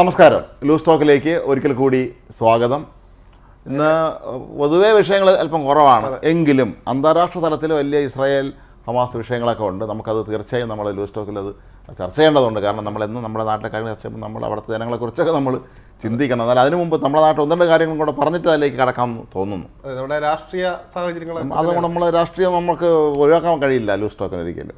നമസ്കാരം. ലൂസ് ടോക്കിലേക്ക് ഒരിക്കൽ കൂടി സ്വാഗതം. ഇന്ന് പൊതുവെ വിഷയങ്ങൾ അല്പം കുറവാണ്. എങ്കിലും അന്താരാഷ്ട്ര തലത്തിൽ വലിയ ഇസ്രായേൽ ഹമാസ് വിഷയങ്ങളൊക്കെ ഉണ്ട്. നമുക്കത് തീർച്ചയായും നമ്മൾ ലൂസ് ടോക്കിൽ അത് ചർച്ച ചെയ്യേണ്ടതുണ്ട്. കാരണം നമ്മളെന്നും നമ്മുടെ നാട്ടിലെ കാര്യങ്ങൾ ചർച്ച ചെയ്യുമ്പോൾ നമ്മൾ അവിടുത്തെ ജനങ്ങളെക്കുറിച്ചൊക്കെ നമ്മൾ ചിന്തിക്കണം. എന്നാൽ അതിനു മുമ്പ് നമ്മുടെ നാട്ടിൽ ഒന്ന് രണ്ട് കാര്യങ്ങളും കൂടെ പറഞ്ഞിട്ട് അതിലേക്ക് കടക്കാമെന്ന് തോന്നുന്നു. നമ്മുടെ രാഷ്ട്രീയ സാഹചര്യങ്ങൾ അതുകൊണ്ട് നമ്മൾ രാഷ്ട്രീയം നമുക്ക് ഒഴിവാക്കാൻ കഴിയില്ല ലൂസ് ടോക്കിന് ഒരിക്കലും.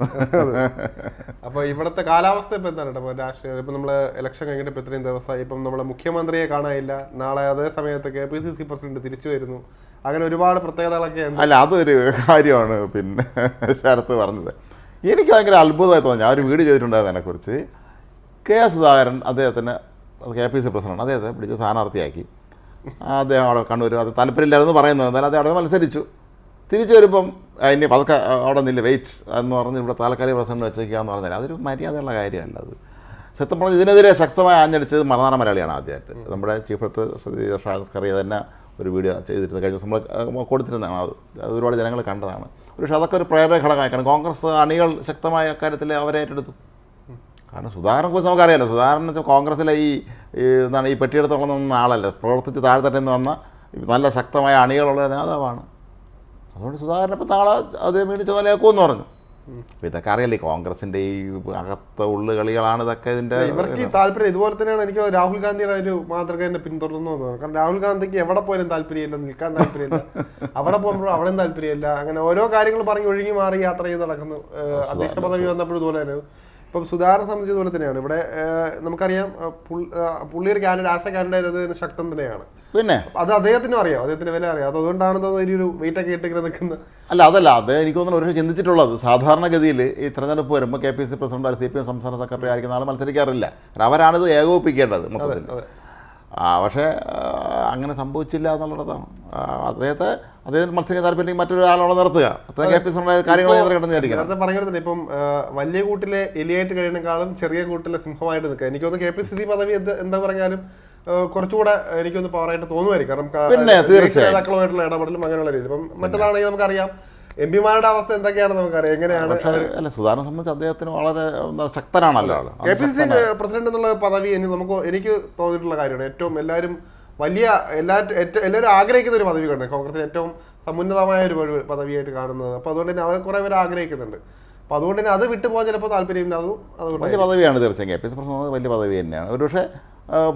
അപ്പോൾ ഇവിടുത്തെ കാലാവസ്ഥ ഇപ്പൊ എന്താണ് ഇപ്പൊ രാഷ്ട്രീയ? ഇപ്പൊ നമ്മൾ ഇലക്ഷൻ കഴിഞ്ഞിട്ട് ഇപ്പൊ ഇത്രയും ദിവസമായി ഇപ്പം നമ്മളെ മുഖ്യമന്ത്രിയെ കാണാനില്ല. നാളെ അതേ സമയത്ത് K P C C president തിരിച്ചു വരുന്നു. അങ്ങനെ ഒരുപാട് പ്രത്യേകതകളൊക്കെ അല്ല അതൊരു കാര്യമാണ്. പിന്നെ ശരത്ത് പറഞ്ഞത്. എനിക്ക് ഭയങ്കര അത്ഭുതമായി തോന്നി. ഞാൻ ഒരു വീട് ചെയ്തിട്ടുണ്ടായിരുന്നു അതിനെക്കുറിച്ച്. കെ സുധാകരൻ അദ്ദേഹത്തിന് കെ പി സി പ്രസിഡന്റ് അദ്ദേഹത്തെ പിടിച്ച് സ്ഥാനാർത്ഥിയാക്കി. അദ്ദേഹം അവിടെ കണ്ണൂർ അത് താല്പര്യമില്ലായിരുന്നു പറയുന്നു എന്നാലും അദ്ദേഹം അവിടെ മത്സരിച്ചു. തിരിച്ചു വരുമ്പം അതിന് പതുക്കെ അവിടെ നിന്നില്ല. വെയിറ്റ് എന്ന് പറഞ്ഞ് ഇവിടെ താൽക്കാലിക പ്രസിഡന്റ് വെച്ചേക്കാന്ന് പറഞ്ഞാൽ അതൊരു മര്യാദയുള്ള കാര്യമല്ല അത്. സത്യം പറഞ്ഞാൽ ഇതിനെതിരെ ശക്തമായി ആഞ്ഞടിച്ചത് മലനാട മലയാളിയാണ് ആദ്യമായിട്ട്. നമ്മുടെ ചീഫ് സെക്രട്ടറി ഷാസ് കറിയ തന്നെ ഒരു വീഡിയോ ചെയ്തിരുന്നത് കഴിഞ്ഞ ദിവസം നമ്മൾ കൊടുത്തിരുന്നതാണ്. അത് അത് ഒരുപാട് ജനങ്ങൾ കണ്ടതാണ്. പക്ഷേ അതൊക്കെ ഒരു പ്രേരക ഘടകമായിക്കാണ് കോൺഗ്രസ് അണികൾ ശക്തമായ അക്കാര്യത്തിൽ അവരെ ഏറ്റെടുത്തു. കാരണം സുധാകരനെ കുറിച്ച് നമുക്കറിയാലോ. സുധാകരൻ വെച്ചാൽ കോൺഗ്രസ്സിലെ ഈ എന്താണ് ഈ പെട്ടിയെടുത്തോളം ആളല്ല. പ്രവർത്തിച്ച് താഴ്ത്തട്ടിൽ നിന്ന് വന്ന നല്ല ശക്തമായ അണികളുള്ള നേതാവാണ്. അതുകൊണ്ട് സുധാകരൻ ഇപ്പം നാളെ അത് മേടിച്ച നിലയാക്കുമെന്ന് പറഞ്ഞു. അപ്പോൾ ഇതൊക്കെ അറിയാലേ കോൺഗ്രസിന്റെ ഈ അകത്ത ഉള്ളുകളികളാണ് ഇതൊക്കെ ഇതിന്റെ ഇവർക്ക് താല്പര്യം ഇതുപോലെ തന്നെയാണ് എനിക്ക് രാഹുൽ ഗാന്ധിയുടെ ഒരു മാതൃക എന്നെ പിന്തുടർന്നു കാരണം രാഹുൽ ഗാന്ധിക്ക് എവിടെ പോയാലും താല്പര്യമില്ല നിൽക്കാൻ താല്പര്യമില്ല. അവിടെ പോകുമ്പോഴും അവിടെയും താല്പര്യമില്ല. അങ്ങനെ ഓരോ കാര്യങ്ങൾ പറഞ്ഞ് ഒഴുകി മാറി യാത്ര ചെയ്ത് നടക്കുന്നു അധ്യക്ഷ പദവി വന്നപ്പോഴും ഇതുപോലെ തന്നെ ഇപ്പം സുധാകരനെ സംബന്ധിച്ച് പോലെ തന്നെയാണ്. ഇവിടെ നമുക്കറിയാം പുള്ളി ഒരു കാൻഡിഡേറ്റ് ആസ് എ കാൻഡിഡേറ്റ് അത് ശക്തൻ തന്നെയാണ്. പിന്നെ? അത് അദ്ദേഹത്തിനും അറിയാം. അദ്ദേഹത്തിന് വില അറിയാം. അതുകൊണ്ടാണ് ഒരു വെയിറ്റ് ഒക്കെ ഇട്ടിങ്ങനെ നിൽക്കുന്നത്. അല്ല അതല്ല അത് എനിക്ക് തോന്നുന്നു ഒരു ചിന്തിച്ചിട്ടുള്ളത്. സാധാരണഗതിയിൽ ഈ തെരഞ്ഞെടുപ്പ് വരുമ്പോൾ K P C president C P M സംസ്ഥാന സെക്രട്ടറി ആയിരിക്കുന്ന ആൾ മത്സരിക്കാറില്ല. അവരാണിത് ഏകോപിപ്പിക്കേണ്ടത് മൊത്തത്തിൽ. പക്ഷേ അങ്ങനെ സംഭവിച്ചില്ല എന്നുള്ളതാണ് അദ്ദേഹത്തെ അദ്ദേഹം മത്സരിക്കാൻ താല്പര്യം മറ്റൊരാളോടെ നിർത്തുക കെ പി കാര്യങ്ങൾ നേരത്തെ പറഞ്ഞിരുന്നില്ല ഇപ്പം വലിയ കൂട്ടിലെ എലിയായിട്ട് കഴിയുന്നേക്കാളും ചെറിയ കൂട്ടിലെ സിംഹമായിട്ട് നിൽക്കുക. എനിക്കൊന്ന് കെ പി സി സി പദവി എന്ത് എന്താ പറഞ്ഞാലും കുറച്ചുകൂടെ എനിക്കൊന്ന് പവറായിട്ട് തോന്നുമായിരിക്കും. കാരണം പിന്നെ, തീർച്ചയായും. ഇടപെടലും അങ്ങനെയുള്ള രീതി ഇപ്പം മറ്റേതാണെങ്കിൽ നമുക്കറിയാം എം പിമാരുടെ അവസ്ഥ എന്തൊക്കെയാണ് നമുക്കറിയാം. എങ്ങനെയാണ്? പക്ഷേ അല്ല സുധാരണ സംബന്ധിച്ച് അദ്ദേഹത്തിന് വളരെ ശക്തനാണല്ലോ ആൾ K P C C president എന്നുള്ള പദവി എനിക്ക് നമുക്ക് എനിക്ക് തോന്നിയിട്ടുള്ള കാര്യമാണ്. ഏറ്റവും എല്ലാവരും വലിയ എല്ലാ എല്ലാവരും ആഗ്രഹിക്കുന്ന ഒരു പദവി കണ്ടേ കോൺഗ്രസിൽ ഏറ്റവും സമുന്നതമായ ഒരു പദവിയായിട്ട് കാണുന്നത്. അപ്പൊ അതുകൊണ്ട് തന്നെ അവർ കുറെ പേര് ആഗ്രഹിക്കുന്നുണ്ട്. അപ്പൊ അതുകൊണ്ട് തന്നെ അത് വിട്ടുപോകാൻ ചിലപ്പോൾ താല്പര്യമില്ല അതും അതുകൊണ്ട് വലിയ പദവിയാണ് തീർച്ചയായും. കെ പി സി പ്രസിഡന്റ് വലിയ പദവി തന്നെയാണ്. ഒരുപക്ഷെ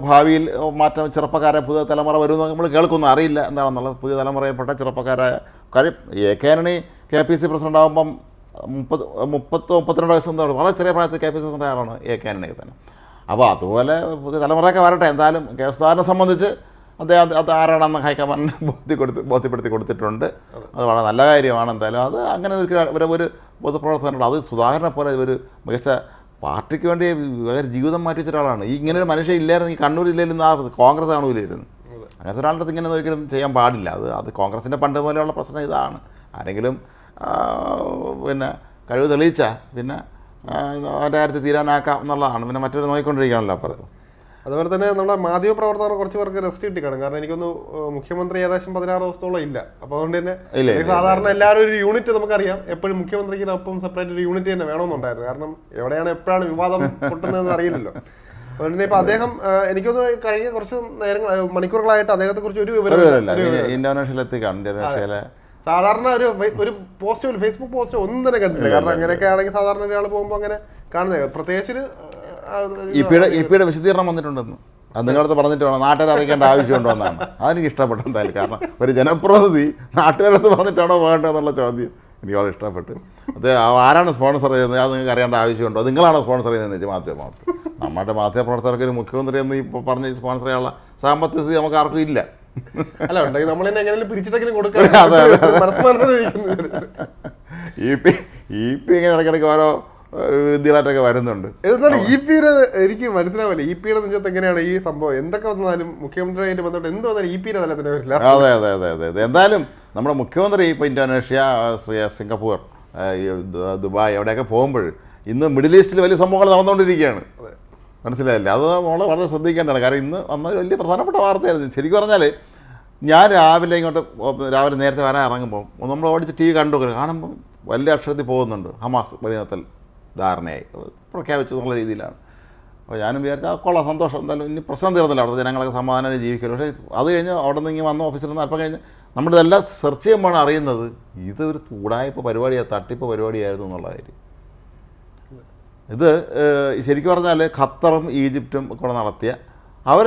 ഭാവിയിൽ മാറ്റം ചെറുപ്പക്കാരെ പുതിയ തലമുറ വരുമെന്ന് നമ്മൾ കേൾക്കുന്നു. അറിയില്ല എന്താണെന്നുള്ളത് പുതിയ തലമുറയിൽപ്പെട്ട ചെറുപ്പക്കാരായ കാര്യം A K Antony K P C president ആകുമ്പം മുപ്പത് മുപ്പത്തി മുപ്പത്തിരണ്ട് വയസ്സെന്ന് വളരെ ചെറിയ പ്രായത്തിൽ കെ പി സി പ്രസിഡന്റ് ആളാണ് എ കെ ആന്റണി തന്നെ. അപ്പോൾ അതുപോലെ പുതിയ തലമുറയൊക്കെ വരട്ടെ എന്തായാലും കെ സുധാകരനെ സംബന്ധിച്ച് അദ്ദേഹം അത് ആരാണെന്ന് ഹൈക്കമാൻഡിനെ ബോധ്യ കൊടുത്ത് ബോധ്യപ്പെടുത്തി കൊടുത്തിട്ടുണ്ട്. അത് വളരെ നല്ല കാര്യമാണ് എന്തായാലും. അത് അങ്ങനെ ഒരു ഒരു ഒരു പൊതുപ്രവർത്തനമുണ്ട്. അത് സുധാകരനെ പോലെ ഒരു മികച്ച പാർട്ടിക്ക് വേണ്ടി വേറെ ജീവിതം മാറ്റി വെച്ച ഒരാളാണ്. ഈ ഇങ്ങനെ ഒരു മനുഷ്യൻ ഇല്ലായിരുന്നു ഈ കണ്ണൂർ ജില്ലയിൽ നിന്ന് ആ കോൺഗ്രസ് കാണൂലായിരുന്നു. അങ്ങനത്തെ ഒരാളുടെ അടുത്ത് ഇങ്ങനെ ഒരിക്കലും ചെയ്യാൻ പാടില്ല. അത് അത് കോൺഗ്രസിന്റെ പണ്ട് പോലെയുള്ള പ്രശ്നം ഇതാണ്. ആരെങ്കിലും പിന്നെ കഴിവ് തെളിയിച്ചാൽ പിന്നെ അവരുടെ അവന്റെ കാര്യത്തിൽ തീരാനാക്കാം എന്നുള്ളതാണ്. പിന്നെ മറ്റൊരു നോക്കിക്കൊണ്ടിരിക്കുകയാണല്ലോ അപ്പുറത്ത് അതുപോലെ തന്നെ നമ്മുടെ മാധ്യമ പ്രവർത്തകർ കുറച്ച് പേർക്ക് റെസ്റ്റ് കിട്ടി കാണും കാരണം എനിക്കൊന്ന് മുഖ്യമന്ത്രി ഏകദേശം പതിനാറ് ദിവസത്തോളം ഇല്ല. അപ്പൊ അതുകൊണ്ട് തന്നെ സാധാരണ എല്ലാവരും ഒരു യൂണിറ്റ് നമുക്കറിയാം. എപ്പോഴും മുഖ്യമന്ത്രിക്കിനൊപ്പം സെപ്പറേറ്റ് ഒരു യൂണിറ്റ് തന്നെ വേണമെന്നുണ്ടായിരുന്നു. കാരണം എവിടെയാണ് എപ്പോഴാണ് വിവാദം പൊട്ടുന്നതെന്ന് അറിയില്ലല്ലോ. അതുകൊണ്ട് ഇപ്പൊ അദ്ദേഹം എനിക്ക് എനിക്കൊന്ന് കഴിഞ്ഞ കുറച്ച് നേരങ്ങൾ മണിക്കൂറുകളായിട്ട് അദ്ദേഹത്തെ കുറിച്ച് ഒരു വിവരം ഇന്തോനേഷ്യയിലെ സാധാരണ ഒരു ഒരു പോസ്റ്റോ ഫേസ്ബുക്ക് പോസ്റ്റ് ഒന്നും തന്നെ കണ്ടിട്ടില്ല. കാരണം അങ്ങനെയൊക്കെ ആണെങ്കിൽ സാധാരണ ഒരാൾ പോകുമ്പോൾ അങ്ങനെ കാണുന്നത് പ്രത്യേകിച്ച് ഒരു ഇപ്പിയുടെ വിശദീകരണം വന്നിട്ടുണ്ടെന്ന്. അത് നിങ്ങളടുത്ത് പറഞ്ഞിട്ട് വേണം. നാട്ടുകാർ അറിയിക്കേണ്ട ആവശ്യമുണ്ടോ എന്നാണ്. അതെനിക്ക് ഇഷ്ടപ്പെട്ടു എന്തായാലും. കാരണം ഒരു ജനപ്രതിനിധി നാട്ടുകാരടുത്ത് പറഞ്ഞിട്ടാണോ വേണ്ടതെന്നുള്ള ചോദ്യം എനിക്ക് വളരെ ഇഷ്ടപ്പെട്ടു. അത് ആരാണ് സ്പോൺസർ ചെയ്യുന്നത്? അത് നിങ്ങൾക്ക് അറിയേണ്ട ആവശ്യമുണ്ടോ? നിങ്ങളാണ് സ്പോൺസർ ചെയ്യുന്നത് മാധ്യമ പ്രവർത്തകർ നമ്മുടെ മാധ്യമ പ്രവർത്തകർക്ക് ഒരു മുഖ്യമന്ത്രി എന്ന് ഇപ്പോൾ പറഞ്ഞ സ്പോൺസർ ചെയ്യാനുള്ള സാമ്പത്തിക സ്ഥിതി നമുക്ക് ആർക്കും ഇല്ല. അല്ല ഉണ്ടെങ്കിൽ നമ്മൾ തന്നെ എങ്ങനെയും പിരിച്ചിട്ടെങ്കിലും കൊടുക്കാം. ഇ പി ഇ പി ഇങ്ങനെ ഇടയ്ക്കിടയ്ക്ക് ഓരോ വിദ്യകളായിട്ടൊക്കെ വരുന്നുണ്ട്. എന്നാലും ഇ പിയുടെ എനിക്ക് മനസ്സിലാവില്ല. ഇ പിയുടെ നെഞ്ചത്ത് എങ്ങനെയാണ് ഈ സംഭവം? എന്തൊക്കെ വന്നാലും മുഖ്യമന്ത്രിയായിട്ട് ബന്ധപ്പെട്ട് എന്ത് വന്നാലും ഇ പിയുടെ തലത്തിന് വരില്ല. അതെ അതെ അതെ അതെ അതെ. എന്തായാലും നമ്മുടെ മുഖ്യമന്ത്രി ഇപ്പോൾ ഇന്തോനേഷ്യ സിംഗപ്പൂർ ദുബായ് എവിടെയൊക്കെ പോകുമ്പോൾ ഇന്ന് മിഡിൽ ഈസ്റ്റിൽ വലിയ സംഭവങ്ങൾ നടന്നുകൊണ്ടിരിക്കുകയാണ്. മനസ്സിലായില്ലേ? അത് നമ്മൾ വളരെ ശ്രദ്ധിക്കേണ്ടതാണ്. കാരണം ഇന്ന് വന്ന വലിയ പ്രധാനപ്പെട്ട വാർത്തയായിരുന്നു. ശരിക്കും പറഞ്ഞാൽ ഞാൻ രാവിലെ ഇങ്ങോട്ട് രാവിലെ നേരത്തെ വരാൻ ഇറങ്ങുമ്പോൾ നമ്മൾ ഓടിച്ച് ടി വി കണ്ടു. കാണുമ്പോൾ വലിയ അക്ഷരത്തിൽ പോകുന്നുണ്ട്. ഹമാസ് വെടിനിർത്തൽ ധാരണയായി. പ്രഖ്യാപിച്ചു എന്നുള്ള രീതിയിലാണ്. അപ്പോൾ ഞാനും വിചാരിച്ചാൽ കൊള്ളാം സന്തോഷം. എന്തായാലും ഇനി പ്രശ്നം തീർന്നില്ല. അവിടുത്തെ ജനങ്ങളൊക്കെ സമാധാനം ജീവിക്കലും പക്ഷേ അത് കഴിഞ്ഞ് അവിടെ നിന്ന് ഇങ്ങനെ വന്ന ഓഫീസിൽ നിന്ന് അല്പം കഴിഞ്ഞ് നമ്മളിതെല്ലാം സെർച്ച് ചെയ്യുമ്പോഴാണ് അറിയുന്നത് ഇതൊരു ചൂടായ്പ പരിപാടിയാണ് തട്ടിപ്പ് പരിപാടിയായിരുന്നു എന്നുള്ള കാര്യം. ഇത് ശരിക്കും പറഞ്ഞാൽ ഖത്തറും ഈജിപ്തും കൂടെ നടത്തിയ അവർ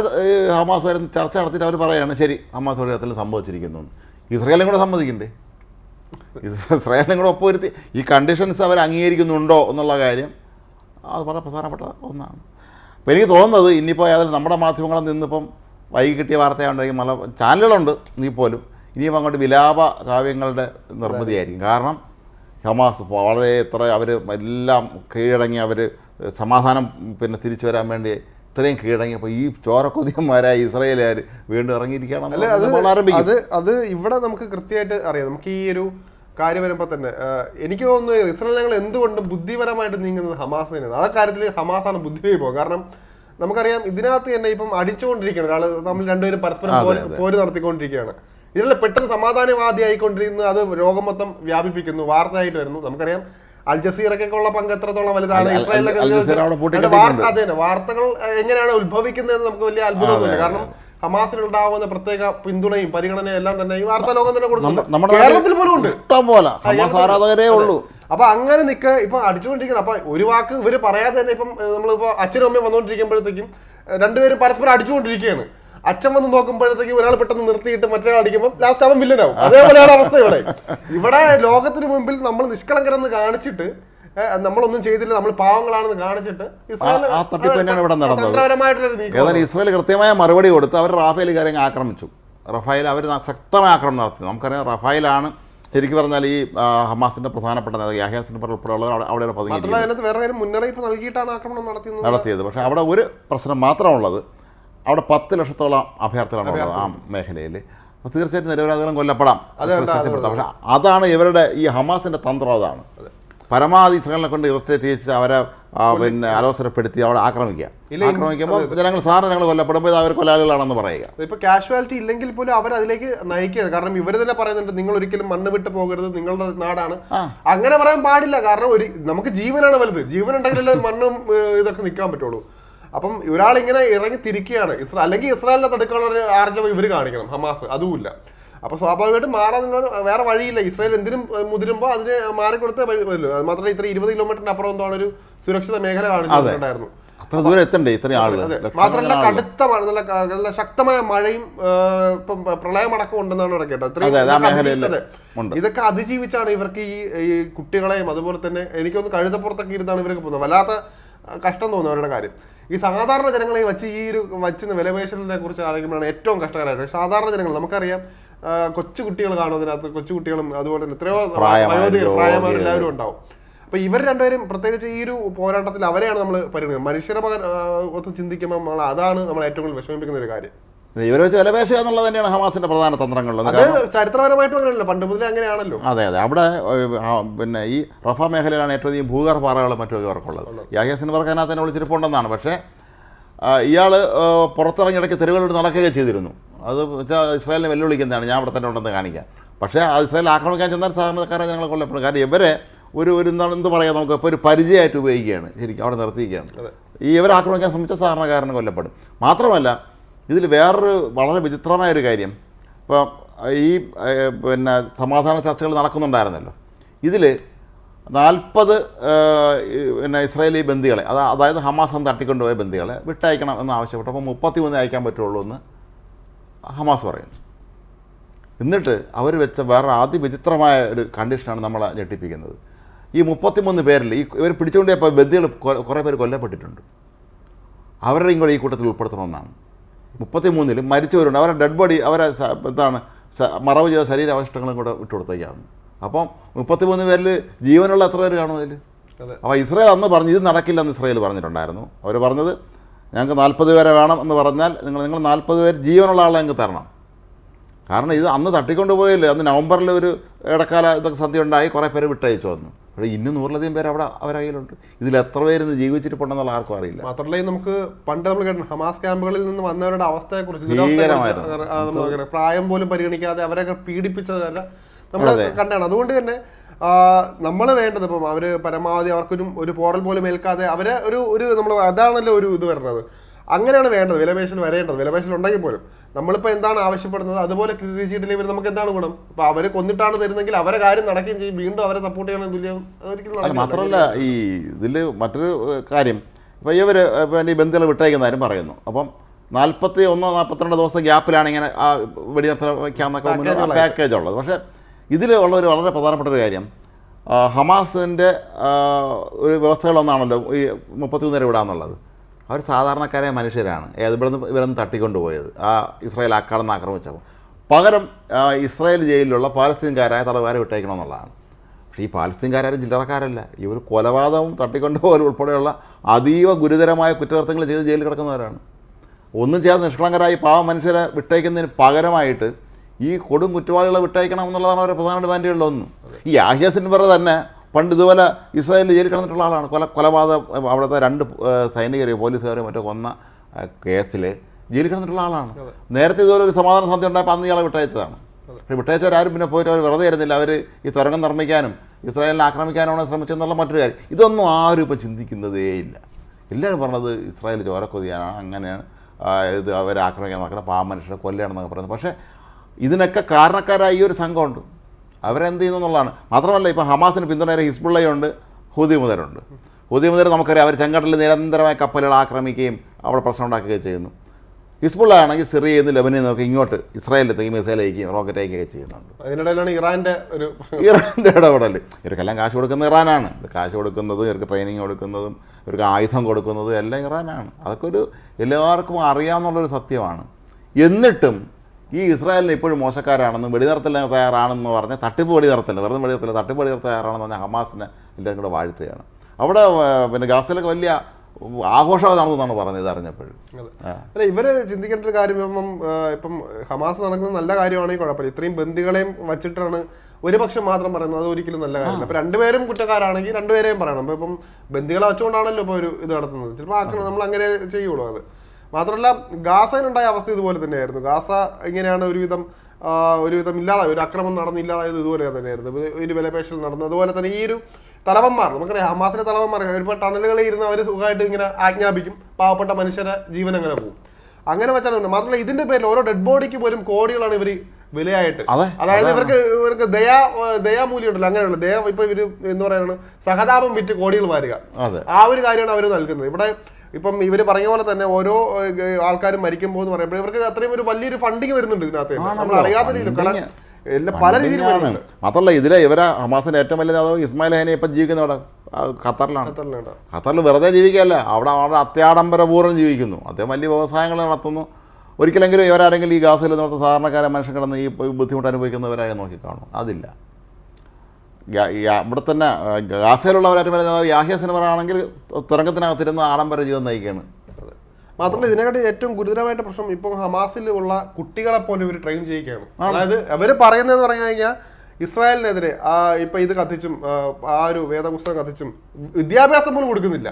ഹമാസ് വരെ ചർച്ച നടത്തിയിട്ട് അവർ പറയാണ് ശരി ഹമാസ് വഴിയത്തിൽ സംഭവിച്ചിരിക്കുന്നു ഇസ്രയേലും കൂടെ സമ്മതിക്കണ്ടേ? ഇസ്രയേലും കൂടെ ഒപ്പുവരുത്തി ഈ കണ്ടീഷൻസ് അവർ അംഗീകരിക്കുന്നുണ്ടോ എന്നുള്ള കാര്യം അത് വളരെ പ്രധാനപ്പെട്ട ഒന്നാണ്. അപ്പോൾ എനിക്ക് തോന്നുന്നത് ഇനിയിപ്പോൾ ഏതായാലും നമ്മുടെ മാധ്യമങ്ങളിൽ നിന്നിപ്പം വൈകി കിട്ടിയ വാർത്തയുണ്ടെങ്കിൽ മല ചാനലുകളുണ്ട് നീ പോലും. ഇനിയിപ്പോൾ അങ്ങോട്ട് വിലാപ കാവ്യങ്ങളുടെ നിർമ്മിതിയായിരിക്കും. കാരണം ഹമാസ് വളരെ എത്ര അവർ എല്ലാം കീഴടങ്ങി അവർ സമാധാനം പിന്നെ തിരിച്ചു വരാൻ വേണ്ടി ഇത്രയും കീഴടങ്ങിയപ്പോൾ ഈ ചോരക്കൊതിയന്മാരായ ഇസ്രയേലുകാർ വീണ്ടും അല്ല അത് അത് അത് ഇവിടെ നമുക്ക് കൃത്യമായിട്ട് അറിയാം. നമുക്ക് ഈ ഒരു കാര്യം വരുമ്പോൾ തന്നെ എനിക്ക് തോന്നുന്നു ഇസ്രായേൽ ഞങ്ങൾ എന്തുകൊണ്ടും ബുദ്ധിപരമായിട്ട് നീങ്ങുന്നത് ഹമാസ് തന്നെയാണ്. ആ കാര്യത്തിൽ ഹമാസാണ് ബുദ്ധി പോകുക. കാരണം നമുക്കറിയാം ഇതിനകത്ത് തന്നെ ഇപ്പം അടിച്ചുകൊണ്ടിരിക്കുകയാണ്. ഒരാൾ തമ്മിൽ രണ്ടുപേരും പരസ്പരം. പോര് നടത്തിക്കൊണ്ടിരിക്കുകയാണ്. ഇതിനുള്ള പെട്ടെന്ന് സമാധാനവാദി ആയിക്കൊണ്ടിരുന്നു അത് രോഗം മൊത്തം വ്യാപിപ്പിക്കുന്നു. വാർത്തയായിട്ട് വരുന്നു. നമുക്കറിയാം അൽ ജസീറൊക്കെ ഉള്ള പങ്ക് എത്രത്തോളം വലുതാണ്. ഇസ്രായേലിലൊക്കെ. വാർത്ത അതെ വാർത്തകൾ എങ്ങനെയാണ് ഉത്ഭവിക്കുന്നതെന്ന് നമുക്ക് വലിയ അത്ഭുതമൊന്നുമില്ല അതെ, കാരണം ഹമാസിനുണ്ടാവുന്ന പ്രത്യേക പിന്തുണയും പരിഗണനയും എല്ലാം തന്നെ ഈ വാർത്താ ലോകം തന്നെ കൊടുക്കുന്നു. കേരളത്തിൽ പോലും ഉണ്ട്. ഇഷ്ടം പോലെ ഹമാസ് ആരാധകരേ ഉള്ളൂ. അപ്പൊ അങ്ങനെ നിൽക്ക ഇപ്പൊ അടിച്ചുകൊണ്ടിരിക്കണം അപ്പൊ ഒരു വാക്ക് ഇവർ പറയാതെ തന്നെ ഇപ്പം നമ്മളിപ്പോ അച്ഛനും അമ്മയും വന്നുകൊണ്ടിരിക്കുമ്പോഴത്തേക്കും രണ്ടുപേരും പരസ്പരം അടിച്ചുകൊണ്ടിരിക്കുകയാണ്. അച്ഛൻ വന്ന് നോക്കുമ്പോഴത്തേക്ക് ഒരാൾ പെട്ടെന്ന് നിർത്തിയിട്ട് മറ്റൊരാൾ അടിക്കുമ്പോൾ ലാസ്റ്റ് അവൻ വില്ലനാവും അതേപോലെയാണ് അവസ്ഥ ഇവിടെ. ഇവിടെ ലോകത്തിന് മുമ്പിൽ നമ്മൾ നിഷ്കളങ്കരെന്ന് കാണിച്ചിട്ട് നമ്മളൊന്നും ചെയ്തില്ല നമ്മൾ പാവങ്ങളാണെന്ന് കാണിച്ചിട്ട് ഇസ്രായേൽ ആ തട്ടിപ്പ് തന്നെയാണ് ഇവിടെ നടന്നത്. ഏതായാലും ഇസ്രായേൽ കൃത്യമായ മറുപടി കൊടുത്ത് അവർ റാഫേൽ കാര്യങ്ങൾ ആക്രമിച്ചു. റഫായിൽ അവർ ശക്തമായ ആക്രമണം നടത്തി. നമുക്കറിയാം റഫായിലാണ് ശരിക്കും പറഞ്ഞാൽ ഈ ഹമാസിന്റെ പ്രധാനപ്പെട്ട നേതാവ് യാഹ്യ ഉൾപ്പെടെയുള്ളവർ അവിടെ അതിനകത്ത് വേറെ മുന്നറിയിപ്പ് നൽകിയിട്ടാണ് ആക്രമണം നടത്തിയത് നടത്തിയത്. പക്ഷേ അവിടെ ഒരു പ്രശ്നം മാത്രമുള്ളത് അവിടെ പത്ത് ലക്ഷത്തോളം അഭയാർത്ഥികളാണ് ഉള്ളത് ആ മേഖലയിൽ. അപ്പോൾ തീർച്ചയായിട്ടും നിരപരാധികളും കൊല്ലപ്പെടാം. ശക്തിപ്പെടുത്താം പക്ഷേ അതാണ് ഇവരുടെ ഈ ഹമാസിന്റെ തന്ത്രം അതാണ്. പരമാവധി ഇസ്രായേലിനെ കൊണ്ട് ഇറിറ്റേറ്റ് ചെയ്യിച്ച് അവരെ പിന്നെ അലോസരപ്പെടുത്തി അവിടെ ആക്രമിക്കുക. ആക്രമിക്കുമ്പോൾ ജനങ്ങൾ സാറിന് ഞങ്ങൾ കൊല്ലപ്പെടുമ്പോൾ ഇത് അവർ കൊലാളികളാണെന്ന് പറയുക. ഇപ്പൊ കാഷ്വാലിറ്റി ഇല്ലെങ്കിൽ പോലും അവർ അതിലേക്ക് നയിക്കുക. കാരണം ഇവർ തന്നെ പറയുന്നുണ്ട് നിങ്ങൾ ഒരിക്കലും മണ്ണ് വിട്ട് പോകരുത്. നിങ്ങളുടെ നാടാണ്. അങ്ങനെ പറയാൻ പാടില്ല. കാരണം ഒരു നമുക്ക് ജീവനാണ് വലുത്. ജീവൻ ഉണ്ടെങ്കിലല്ലേ മണ്ണും ഇതൊക്കെ നിൽക്കാൻ പറ്റുള്ളൂ. അപ്പം ഒരാൾ ഇങ്ങനെ ഇറങ്ങി തിരിക്കുകയാണ്. ഇസ്രാ അല്ലെങ്കിൽ ഇസ്രായേലിനെ തടുക്കാനുള്ള ഒരു ആർജവം ഇവർ കാണിക്കണം ഹമാസ്. അതുമില്ല. അപ്പൊ സ്വാഭാവികമായിട്ടും മാറാൻ വേറെ വഴിയില്ല. ഇസ്രായേൽ എന്തിനും മുതിരുമ്പോൾ അതിന് മാറിക്കൊടുത്തേ വരില്ല മാത്രമല്ല ഇത്ര ഇരുപത് കിലോമീറ്ററിന് അപ്പുറം എന്താണ് ഒരു സുരക്ഷിത മേഖല കാണിച്ചിട്ടുണ്ടായിരുന്നു അത്ര ദൂരം എത്തണ്ടേ ഇത്രയും ആളുകൾ? മാത്രമല്ല കടുത്ത മഴ നല്ല നല്ല ശക്തമായ മഴയും ഇപ്പം പ്രളയമടക്കം ഉണ്ടെന്നാണ് ഇവിടെ കേട്ടത്. ഇതൊക്കെ അതിജീവിച്ചാണ് ഇവർക്ക് ഈ ഈ കുട്ടികളെയും അതുപോലെ തന്നെ എനിക്കൊന്ന് കഴുതപ്പുറത്തൊക്കെ ഇരുന്നാണ് ഇവർക്ക് പോകുന്നത്. വല്ലാത്ത കഷ്ടം തോന്നുന്നു അവരുടെ കാര്യം. ഈ സാധാരണ ജനങ്ങളെ വെച്ച് ഈ ഒരു വച്ച് വിലപേശലിനെ കുറിച്ച് ആലോചിക്കുമ്പോഴാണ് ഏറ്റവും കഷ്ടകരമായിട്ട് സാധാരണ ജനങ്ങൾ നമുക്കറിയാം കൊച്ചു കുട്ടികൾ കാണും അതിനകത്ത് കൊച്ചു കുട്ടികളും അതുപോലെ തന്നെ എത്രയോ പ്രായമായ വയോധികർ. പ്രായമായ എല്ലാവരും ഉണ്ടാവും. അപ്പൊ ഇവർ രണ്ടുപേരും പ്രത്യേകിച്ച് ഈ ഒരു പോരാട്ടത്തിൽ അവരെയാണ് നമ്മൾ പരിഗണിക്കുന്നത്. മനുഷ്യരെ ഒത്ത് ചിന്തിക്കുമ്പോൾ നമ്മൾ അതാണ് നമ്മൾ ഏറ്റവും കൂടുതൽ വിഷമിപ്പിക്കുന്ന ഒരു കാര്യം. ഇവരെ വെച്ച് വിലപേശുക എന്നുള്ളത് തന്നെയാണ് ഹമാസിന്റെ പ്രധാന തന്ത്രങ്ങളിൽ അത് ചരിത്രപരമായിട്ടും അങ്ങനെയല്ല. പണ്ട് മുതലേ അങ്ങനെയാണല്ലോ. അതെ അതെ. അവിടെ പിന്നെ ഈ റഫ മേഖലയിലാണ് ഏറ്റവും അധികം ഭൂഗർഭാറകളും മറ്റും ഇവർക്കുള്ളത് യാഹിയ സിൻവർക്ക് അതിനകത്ത് തന്നെ വിളിച്ചിരിപ്പുണ്ടെന്നാണ്. പക്ഷേ ഇയാൾ പുറത്തിറങ്ങി ഇടയ്ക്ക് തെരുവുകളിൽ നടക്കുകയൊക്കെ ചെയ്തിരുന്നു. അത് വെച്ചാൽ ഇസ്രായേലിനെ വെല്ലുവിളിക്കുന്നതാണ്. ഞാൻ അവിടെ തന്നെ ഉണ്ടെന്ന് കാണിക്കാം പക്ഷേ ആ ഇസ്രായേൽ ആക്രമിക്കാൻ ചെന്നാൽ സാധാരണക്കാരെ ഞങ്ങൾ കൊല്ലപ്പെടും. കാരണം ഇവരെ ഒരു ഒരു എന്താണ് എന്ത് പറയാം നമുക്ക് ഇപ്പോൾ ഒരു പരിചയമായിട്ട് ഉപയോഗിക്കുകയാണ്. ശരിക്കും അവിടെ നിർത്തിയിരിക്കുകയാണ്. ഈ ഇവരെ ആക്രമിക്കാൻ ശ്രമിച്ച സാധാരണക്കാരനെ കൊല്ലപ്പെടും. മാത്രമല്ല ഇതിൽ വേറൊരു വളരെ വിചിത്രമായ ഒരു കാര്യം. ഇപ്പോൾ ഈ പിന്നെ സമാധാന ചർച്ചകൾ നടക്കുന്നുണ്ടായിരുന്നല്ലോ. ഇതിൽ നാൽപ്പത് പിന്നെ ഇസ്രായേലി ബന്ദികളെ അതാ അതായത് ഹമാസ് എന്ന് തട്ടിക്കൊണ്ടുപോയ ബന്ദികളെ വിട്ടയക്കണം എന്ന് ആവശ്യപ്പെട്ടപ്പോൾ മുപ്പത്തി മൂന്ന് അയക്കാൻ പറ്റുള്ളൂ എന്ന് ഹമാസ് പറയുന്നു. എന്നിട്ട് അവർ വെച്ച വേറെ അതിവിചിത്രമായ ഒരു കണ്ടീഷനാണ് നമ്മളെ ഞെട്ടിപ്പിക്കുന്നത്. ഈ മുപ്പത്തിമൂന്ന് പേരിൽ ഈ ഇവർ പിടിച്ചുകൊണ്ടേ ബന്ദികൾ കുറേ പേര് കൊല്ലപ്പെട്ടിട്ടുണ്ട്. അവരുടെയും കൂടെ ഈ കൂട്ടത്തിൽ ഉൾപ്പെടുത്തണമെന്നാണ്. മുപ്പത്തിമൂന്നിലും മരിച്ചവരുണ്ട്. അവരുടെ ഡെഡ് ബോഡി അവരെ എന്താണ് മറവ് ചെയ്ത ശരീരാവശിഷ്ടങ്ങളും കൂടെ വിട്ടുകൊടുത്തേക്കാവുന്നു അപ്പം മുപ്പത്തിമൂന്ന് പേരിൽ ജീവനുള്ള എത്ര പേര് കാണും അതിൽ അതെ. അപ്പോൾ ഇസ്രായേൽ അന്ന് പറഞ്ഞു ഇത് നടക്കില്ലെന്ന് ഇസ്രായേൽ പറഞ്ഞിട്ടുണ്ടായിരുന്നു. അവർ പറഞ്ഞത് ഞങ്ങൾക്ക് നാൽപ്പത് പേരെ വേണം എന്ന് പറഞ്ഞാൽ നിങ്ങൾ നിങ്ങൾ നാൽപ്പത് പേര് ജീവനുള്ള ആളെ ഞങ്ങൾക്ക് തരണം. കാരണം ഇത് അന്ന് തട്ടിക്കൊണ്ട് പോയല്ലേ അന്ന് നവംബറിൽ ഒരു ഇടക്കാല ഇതൊക്കെ സദ്യ ഉണ്ടായി കുറേ പേര് വിട്ടയച്ചു വന്നു പക്ഷേ ഇന്ന് നൂറിലധികം പേര് അവിടെ അവരുടെ കയ്യിലുണ്ട്. ഇതിൽ എത്ര പേര് ഇന്ന് ജീവിച്ചിട്ടുണ്ടെന്നുള്ള ആർക്കും അറിയില്ല. മാത്രമല്ല നമുക്ക് പണ്ട് നമ്മൾ കേട്ടു ഹമാസ് ക്യാമ്പുകളിൽ നിന്ന് വന്നവരുടെ അവസ്ഥയെ കുറിച്ച് ഭീകരമായിരുന്നു. പ്രായം പോലും പരിഗണിക്കാതെ അവരൊക്കെ പീഡിപ്പിച്ചത് വരെ നമ്മൾ കണ്ടാണ്. അതുകൊണ്ട് തന്നെ നമ്മൾ വേണ്ടത് ഇപ്പം അവർ പരമാവധി അവർക്കൊരു ഒരു പോറൽ പോലും ഏൽക്കാതെ അവരെ ഒരു ഒരു നമ്മൾ അതാണല്ലോ ഒരു ഇത് വരുന്നത്. അങ്ങനെയാണ് വേണ്ടത് വിലപേശൽ വരേണ്ടത്. വിലപേശൽ ഉണ്ടെങ്കിൽ പോലും നമ്മളിപ്പോൾ എന്താണ് ആവശ്യപ്പെടുന്നത്? അതുപോലെ തിരിച്ചിട്ടില്ലെങ്കിൽ നമുക്ക് എന്താണ് ഗുണം? അപ്പൊ അവർ കൊന്നിട്ടാണ് തരുന്നെങ്കിൽ അവരെ കാര്യം നടക്കുകയും ചെയ്യും. വീണ്ടും അവരെ സപ്പോർട്ട് ചെയ്യണം തുല്യം മാത്രമല്ല ഈ ഇതിൽ മറ്റൊരു കാര്യം. ഇപ്പോൾ ഇവർ ഇപ്പം ഈ ബന്ധുക്കൾ വിട്ടയക്കുന്ന പറയുന്നു. അപ്പം നാൽപ്പത്തി ഒന്നോ നാൽപ്പത്തിരണ്ട് ദിവസം ഗ്യാപ്പിലാണ് ഇങ്ങനെ ആ വെടിനിർത്തൽ വയ്ക്കാമെന്നൊക്കെ മുന്നേ പാക്കേജ് ഉള്ളത്. പക്ഷേ ഇതിൽ ഉള്ള ഒരു വളരെ പ്രധാനപ്പെട്ട ഒരു കാര്യം ഹമാസിന്റെ ഒരു വ്യവസ്ഥകളൊന്നാണല്ലോ ഈ മുപ്പത്തിമൂന്നര വിടാന്നുള്ളത്. അവർ സാധാരണക്കാരായ മനുഷ്യരാണ്. ഏത് ഇവിടെ നിന്ന് ഇവരൊന്ന് തട്ടിക്കൊണ്ടുപോയത്. ആ ഇസ്രായേൽ ആക്കാടെന്ന് ആക്രമിച്ചപ്പോൾ പകരം ഇസ്രായേൽ ജയിലിലുള്ള പാലസ്തീൻകാരായ തടവുകാരെ വിട്ടയക്കണമെന്നുള്ളതാണ് പക്ഷേ ഈ പാലസ്തീൻകാരും ചില്ലറക്കാരല്ല. ഇവർ കൊലപാതകവും തട്ടിക്കൊണ്ടുപോകൽ ഉൾപ്പെടെയുള്ള അതീവ ഗുരുതരമായ കുറ്റകൃത്യങ്ങൾ ചെയ്ത് ജയിലിൽ കിടക്കുന്നവരാണ്. ഒന്നും ചെയ്യാതെ നിഷ്കളങ്കരായി പാവ മനുഷ്യരെ വിട്ടയക്കുന്നതിന് പകരമായിട്ട് ഈ കൊടും കുറ്റവാളികളെ വിട്ടയക്കണം എന്നുള്ളതാണ് അവരുടെ പ്രധാന ഡിമാൻഡുകളിലൊന്നും ഈ യാഹ്യ സിൻവർ തന്നെ പണ്ട് ഇതുപോലെ ഇസ്രായേലിൽ ജയിലിൽ കിടന്നിട്ടുള്ള ആളാണ്. കൊല കൊലപാതക അവിടുത്തെ രണ്ട് സൈനികരെയോ പോലീസുകാരെയോ മറ്റോ കൊന്ന കേസിൽ ജയിലിൽ കിടന്നിട്ടുള്ള ആളാണ്. നേരത്തെ ഇതുപോലെ ഒരു സമാധാന സന്ധ്യ ഉണ്ടായപ്പോൾ അന്ന് ഇയാളെ വിട്ടയച്ചതാണ്. പക്ഷേ വിട്ടയച്ചവരാരും പിന്നെ പോയിട്ട് അവർ വെറുതെ ഇരുന്നില്ല. അവർ ഈ തുരങ്കം നിർമ്മിക്കാനും ഇസ്രായേലിനെ ആക്രമിക്കാനാണ് ശ്രമിച്ചെന്നുള്ള മറ്റൊരു കാര്യം. ഇതൊന്നും ആരും ഇപ്പോൾ ചിന്തിക്കുന്നതേ ഇല്ല. എല്ലാവരും പറഞ്ഞത് ഇസ്രായേൽ ചോരക്കൊതിയാണ് അങ്ങനെയാണ് ഇത് അവരെ ആക്രമിക്കാൻ നടക്കുന്നത് പാവ മനുഷ്യരെ കൊല്ലുകയാണെന്നൊക്കെ പറയുന്നത്. പക്ഷേ ഇതിനൊക്കെ കാരണക്കാരായ ഈ ഒരു സംഘമുണ്ട്. അവരെന്ത് ചെയ്യുന്നു എന്നുള്ളതാണ്. മാത്രമല്ല ഇപ്പോൾ ഹമാസിന് പിന്തുണയുടെ ഹിസ്ബുള്ളയുണ്ട് ഹൂതി മുതലുണ്ട്. ഹൂതി മുതൽ നമുക്കറിയാം അവർ ചെങ്കടലിൽ നിരന്തരമായ കപ്പലുകൾ ആക്രമിക്കുകയും അവിടെ പ്രശ്നം ഉണ്ടാക്കുകയും ചെയ്യുന്നു. ഹിസ്ബുള്ള ആണെങ്കിൽ സിറിയയിൽ നിന്ന് ലെബനിൽ നിന്നൊക്കെ ഇങ്ങോട്ട് ഇസ്രായേലിലേക്ക് മിസൈൽ അയക്കുകയും റോക്കറ്റ് അയക്കുകയൊക്കെ ചെയ്യുന്നുണ്ട്. അതിനിടയിലാണ് ഇറാന്റെ ഒരു ഇറാന്റെ ഇടപെടൽ ഇവർക്കെല്ലാം കാശ് കൊടുക്കുന്ന ഇറാനാണ്. കാശ് കൊടുക്കുന്നതും ഇവർക്ക് ട്രെയിനിങ് കൊടുക്കുന്നതും ഇവർക്ക് ആയുധം കൊടുക്കുന്നതും എല്ലാം ഇറാനാണ്. അതൊക്കെ ഒരു എല്ലാവർക്കും അറിയാവുന്നുള്ളൊരു സത്യമാണ്. എന്നിട്ടും ഈ ഇസ്രായേലിന് ഇപ്പോഴും മോശക്കാരാണെന്നും വെടിനിർത്തലിന് തയ്യാറാണെന്ന് പറഞ്ഞ് തട്ടിപ്പ് വെടിനിർത്തല്ല വെറുതെ വെടിനിർത്തല്ല തട്ടിപ്പ് വെടിനിർത്തൽ തയ്യാറാണെന്ന് പറഞ്ഞാൽ ഹമാസിനെ എല്ലാവരും കൂടെ വാഴ്ത്തുകയാണ്. അവിടെ പിന്നെ ഗാസയിലൊക്കെ വലിയ ആഘോഷം നടന്നതാണ് പറഞ്ഞത് അറിഞ്ഞപ്പോഴും അല്ല ഇവർ ചിന്തിക്കേണ്ട ഒരു കാര്യം ഇപ്പം ഇപ്പം ഹമാസ് നടക്കുന്നത് നല്ല കാര്യമാണെങ്കിൽ കുഴപ്പമില്ല. ഇത്രയും ബന്ദികളെയും വച്ചിട്ടാണ് ഒരു പക്ഷം മാത്രം പറയുന്നത്. അത് ഒരിക്കലും നല്ല കാര്യമല്ല. അപ്പൊ രണ്ടുപേരും കുറ്റക്കാരാണെങ്കിൽ രണ്ടുപേരെയും പറയണം. അപ്പൊ ഇപ്പം ബന്ദികളെ വെച്ചുകൊണ്ടാണല്ലോ ഇപ്പൊ ഒരു ഇത് നടത്തുന്നത്. ചിലപ്പോൾ ആക്കണം നമ്മൾ അങ്ങനെ ചെയ്യുള്ളൂ അത്. മാത്രമല്ല ഗാസയിലുണ്ടായ അവസ്ഥ ഇതുപോലെ തന്നെയായിരുന്നു. ഗാസ ഇങ്ങനെയാണ് ഒരുവിധം ഒരുവിധം ഇല്ലാതായി ഒരു അക്രമം നടന്നില്ലാതായത് ഇതുപോലെ തന്നെയായിരുന്നു. ഒരു വിലപേശൽ നടന്നു അതുപോലെ തന്നെ ഈ ഒരു തലവന്മാർ നമുക്കറിയാം ഹമാസിലെ തലവന്മാർ ഇപ്പോൾ ടണലുകളിൽ ഇരുന്ന് അവർ സുഖമായിട്ട് ഇങ്ങനെ ആജ്ഞാപിക്കും. പാവപ്പെട്ട മനുഷ്യരെ ജീവൻ അങ്ങനെ പോകും? അങ്ങനെ വെച്ചാണ് മാത്രമല്ല ഇതിന്റെ പേരിൽ ഓരോ ഡെഡ് ബോഡിക്ക് പോലും കോടികളാണ് ഇവർ വിലയായിട്ട്. അതായത് ഇവർക്ക് ഇവർക്ക് ദയാ ദയാമൂല്യം ഉണ്ടല്ലോ അങ്ങനെയുള്ള ദയ ഇപ്പൊ ഇവർ എന്ന് പറയുന്നത് സഹതാപം വിറ്റ് കോടികൾ വാരുക. ആ ഒരു കാര്യമാണ് അവർ നൽകുന്നത്. ഇവിടെ ഇപ്പം ഇവർ പറഞ്ഞ പോലെ തന്നെ ഓരോ ആൾക്കാരും മരിക്കുമ്പോൾ എന്ന് പറയുമ്പോൾ ഇവർക്ക് അത്രയും ഒരു വലിയൊരു ഫണ്ടിങ് വരുന്നുണ്ട് ഇതിനകത്ത്. നമ്മൾ അറിയാത്ത രീതിയിൽ കാരണം പല രീതിയിൽ വരുന്നുണ്ട്. മാത്രമല്ല ഇതിലെ ഇവരെ ഹമാസിന്റെ ഏറ്റവും വലിയ നേതാവ് ഇസ്മായിൽ ഹനെ ഇപ്പം ജീവിക്കുന്ന അവിടെ ഖത്തറിലാണ്. ഖത്തറിൽ വെറുതെ ജീവിക്കുകയല്ല. അവിടെ അവിടെ അത്യാഡംബരപൂർവം ജീവിക്കുന്നു. അദ്ദേഹം വലിയ വ്യവസായങ്ങൾ നടത്തുന്നു. ഒരിക്കലെങ്കിലും ഇവരാരെങ്കിലും ഈ ഗാസിൽ നടത്തുന്ന സാധാരണക്കാരെ മനുഷ്യൻ കിടന്ന് ഈ ബുദ്ധിമുട്ട് അനുഭവിക്കുന്നവരായി നോക്കി കാണും അതില്ല. ഇവിടെ തന്നെ ഗാസയിലുള്ളവരായിട്ട് പറയുന്നത് യാഹ്യ സിനിമറാണെങ്കിൽ തുരങ്കത്തിനകത്തിരുന്ന് ആഡംബര ജീവിതം നയിക്കുകയാണ്. മാത്രമല്ല ഇതിനെക്കാട്ടി ഏറ്റവും ഗുരുതരമായിട്ട് പ്രശ്നം ഇപ്പം ഹമാസിൽ ഉള്ള കുട്ടികളെ പോലെ ഇവർ ട്രെയിൻ ചെയ്യുകയാണ് അതായത് അവർ പറയുന്നതെന്ന് പറഞ്ഞു കഴിഞ്ഞാൽ ഇസ്രായേലിനെതിരെ ആ ഇപ്പൊ ഇത് കത്തിച്ചും ആ, ഒരു വേദപുസ്തകം കത്തിച്ചും വിദ്യാഭ്യാസം പോലും കൊടുക്കുന്നില്ല.